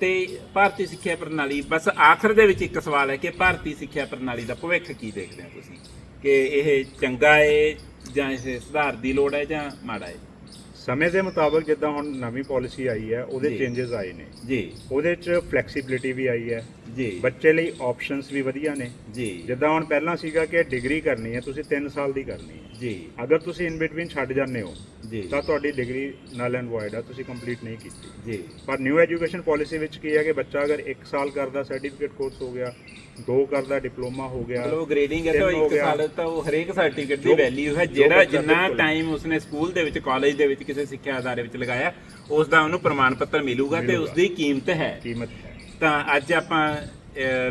ਤੇ ਭਾਰਤੀ ਸਿੱਖਿਆ ਪ੍ਰਣਾਲੀ ਬਸ ਆਖਰ ਦੇ ਵਿੱਚ ਇੱਕ ਸਵਾਲ ਹੈ ਕਿ ਭਾਰਤੀ ਸਿੱਖਿਆ ਪ੍ਰਣਾਲੀ ਦਾ ਭਵਿੱਖ ਕੀ ਦੇਖਦੇ ਹੋ ਤੁਸੀਂ? ਕਿ ਇਹ ਚੰਗਾ ਹੈ ਜਾਂ ਇਸ ਸੁਧਾਰ ਦੀ ਲੋੜ ਹੈ ਜਾਂ ਮਾੜਾ ਹੈ ਸਮੇਂ ਦੇ ਮੁਤਾਬਕ ਜਿੱਦਾਂ ਹੁਣ ਨਵੀਂ ਪਾਲਿਸੀ ਆਈ ਹੈ ਉਹਦੇ ਜੀ। ਚੇਂਜਸ ਆਏ ਨੇ। ਜੀ। ਉਹਦੇ 'ਚ ਫਲੈਕਸੀਬਿਲਿਟੀ ਵੀ ਆਈ ਹੈ। ਜੀ। ਬੱਚੇ ਲਈ ਆਪਸ਼ਨਸ ਵੀ ਵਧੀਆ ਨੇ। ਜੀ। ਜਿੱਦਾਂ ਹੁਣ ਪਹਿਲਾਂ ਸੀਗਾ ਕਿ ਡਿਗਰੀ ਕਰਨੀ ਹੈ ਤੁਸੀਂ 3 ਸਾਲ ਦੀ ਕਰਨੀ ਹੈ। ਜੀ। ਅਗਰ ਤੁਸੀਂ ਇਨ ਬਿਟਵੀਨ ਛੱਡ ਜਾਂਦੇ ਹੋ ਜੀ। ਤਾਂ ਤੁਹਾਡੀ ਡਿਗਰੀ ਨਲ ਐਂਡ void ਆ ਤੁਸੀਂ ਕੰਪਲੀਟ ਨਹੀਂ ਕੀਤੀ। ਜੀ। ਪਰ ਨਿਊ ਐਜੂਕੇਸ਼ਨ ਪਾਲਿਸੀ ਵਿੱਚ ਕੀ ਹੈ ਕਿ ਬੱਚਾ ਅਗਰ 1 ਸਾਲ ਕਰਦਾ ਸਰਟੀਫਿਕੇਟ ਕੋਰਸ ਹੋ ਗਿਆ 2 ਕਰਦਾ ਡਿਪਲੋਮਾ ਹੋ ਗਿਆ ਮਤਲਬ ਗ੍ਰੇਡਿੰਗ ਹੈ ਤਾਂ ਇੱਕ। ਸਾਲ ਤਾਂ ਉਹ ਹਰੇਕ ਸਰਟੀਫਿਕੇਟ ਦੀ ਵੈਲਿਊ ਹੈ ਜਿਹੜਾ ਜਿੰਨਾ। ਟਾਈਮ ਉਸਨੇ ਸਕੂਲ ਦੇ ਵਿੱਚ ਕਾਲਜ ਦੇ ਵਿੱਚ ਕਿਸੇ ਸਿੱਖਿਆ ਅਦਾਰੇ ਵਿੱਚ ਲਗਾਇਆ ਉਸ ਦਾ ਉਹਨੂੰ ਪ੍ਰਮਾਣ ਪੱਤਰ ਮਿਲੂਗਾ ਤੇ। ਉਸ ਦੀ ਕੀਮਤ ਹੈ। ਕੀਮਤ ਹੈ। ਤਾਂ ਅੱਜ ਆਪਾਂ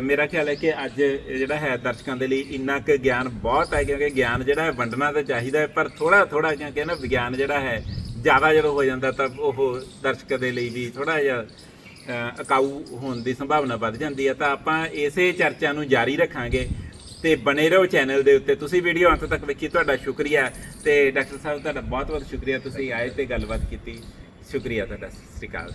ਮੇਰਾ ਖਿਆਲ ਹੈ ਕਿ ਅੱਜ ਜਿਹੜਾ ਹੈ ਦਰਸ਼ਕਾਂ ਦੇ ਲਈ ਇੰਨਾ ਕੁ ਗਿਆਨ ਬਹੁਤ ਹੈ ਕਿਉਂਕਿ ਗਿਆਨ ਜਿਹੜਾ ਹੈ ਵੰਡਣਾ ਤਾਂ ਚਾਹੀਦਾ ਹੈ ਪਰ ਥੋੜਾ ਥੋੜਾ ਕਿਉਂਕਿ ਨਾ ਵਿਗਿਆਨ ਜਿਹੜਾ ਹੈ ਜ਼ਿਆਦਾ ਜਦੋਂ ਹੋ ਜਾਂਦਾ ਤਾਂ ਉਹ ਦਰਸ਼ਕ ਦੇ ਲਈ ਵੀ ਥੋੜਾ ਜਿਹਾ ਅਹ, ਅਕਾਊ ਹੋਣ ਦੀ ਸੰਭਾਵਨਾ ਵੱਧ ਜਾਂਦੀ ਹੈ। ਤਾਂ ਆਪਾਂ ਇਸੇ ਚਰਚਾ ਨੂੰ ਜਾਰੀ ਰੱਖਾਂਗੇ ਤੇ ਬਣੇ ਰਹੋ ਚੈਨਲ ਦੇ ਉੱਤੇ। ਤੁਸੀਂ ਵੀਡੀਓ ਅੰਤ ਤੱਕ ਵੇਖੀ ਤੁਹਾਡਾ ਸ਼ੁਕਰੀਆ। ਤੇ ਡਾਕਟਰ ਸਾਹਿਬ ਤੁਹਾਡਾ ਬਹੁਤ ਬਹੁਤ ਸ਼ੁਕਰੀਆ। ਤੁਸੀਂ ਆਏ ਤੇ ਗੱਲਬਾਤ ਕੀਤੀ। ਸ਼ੁਕਰੀਆ ਤੁਹਾਡਾ। ਸਤਿ ਸ਼੍ਰੀ ਅਕਾਲ।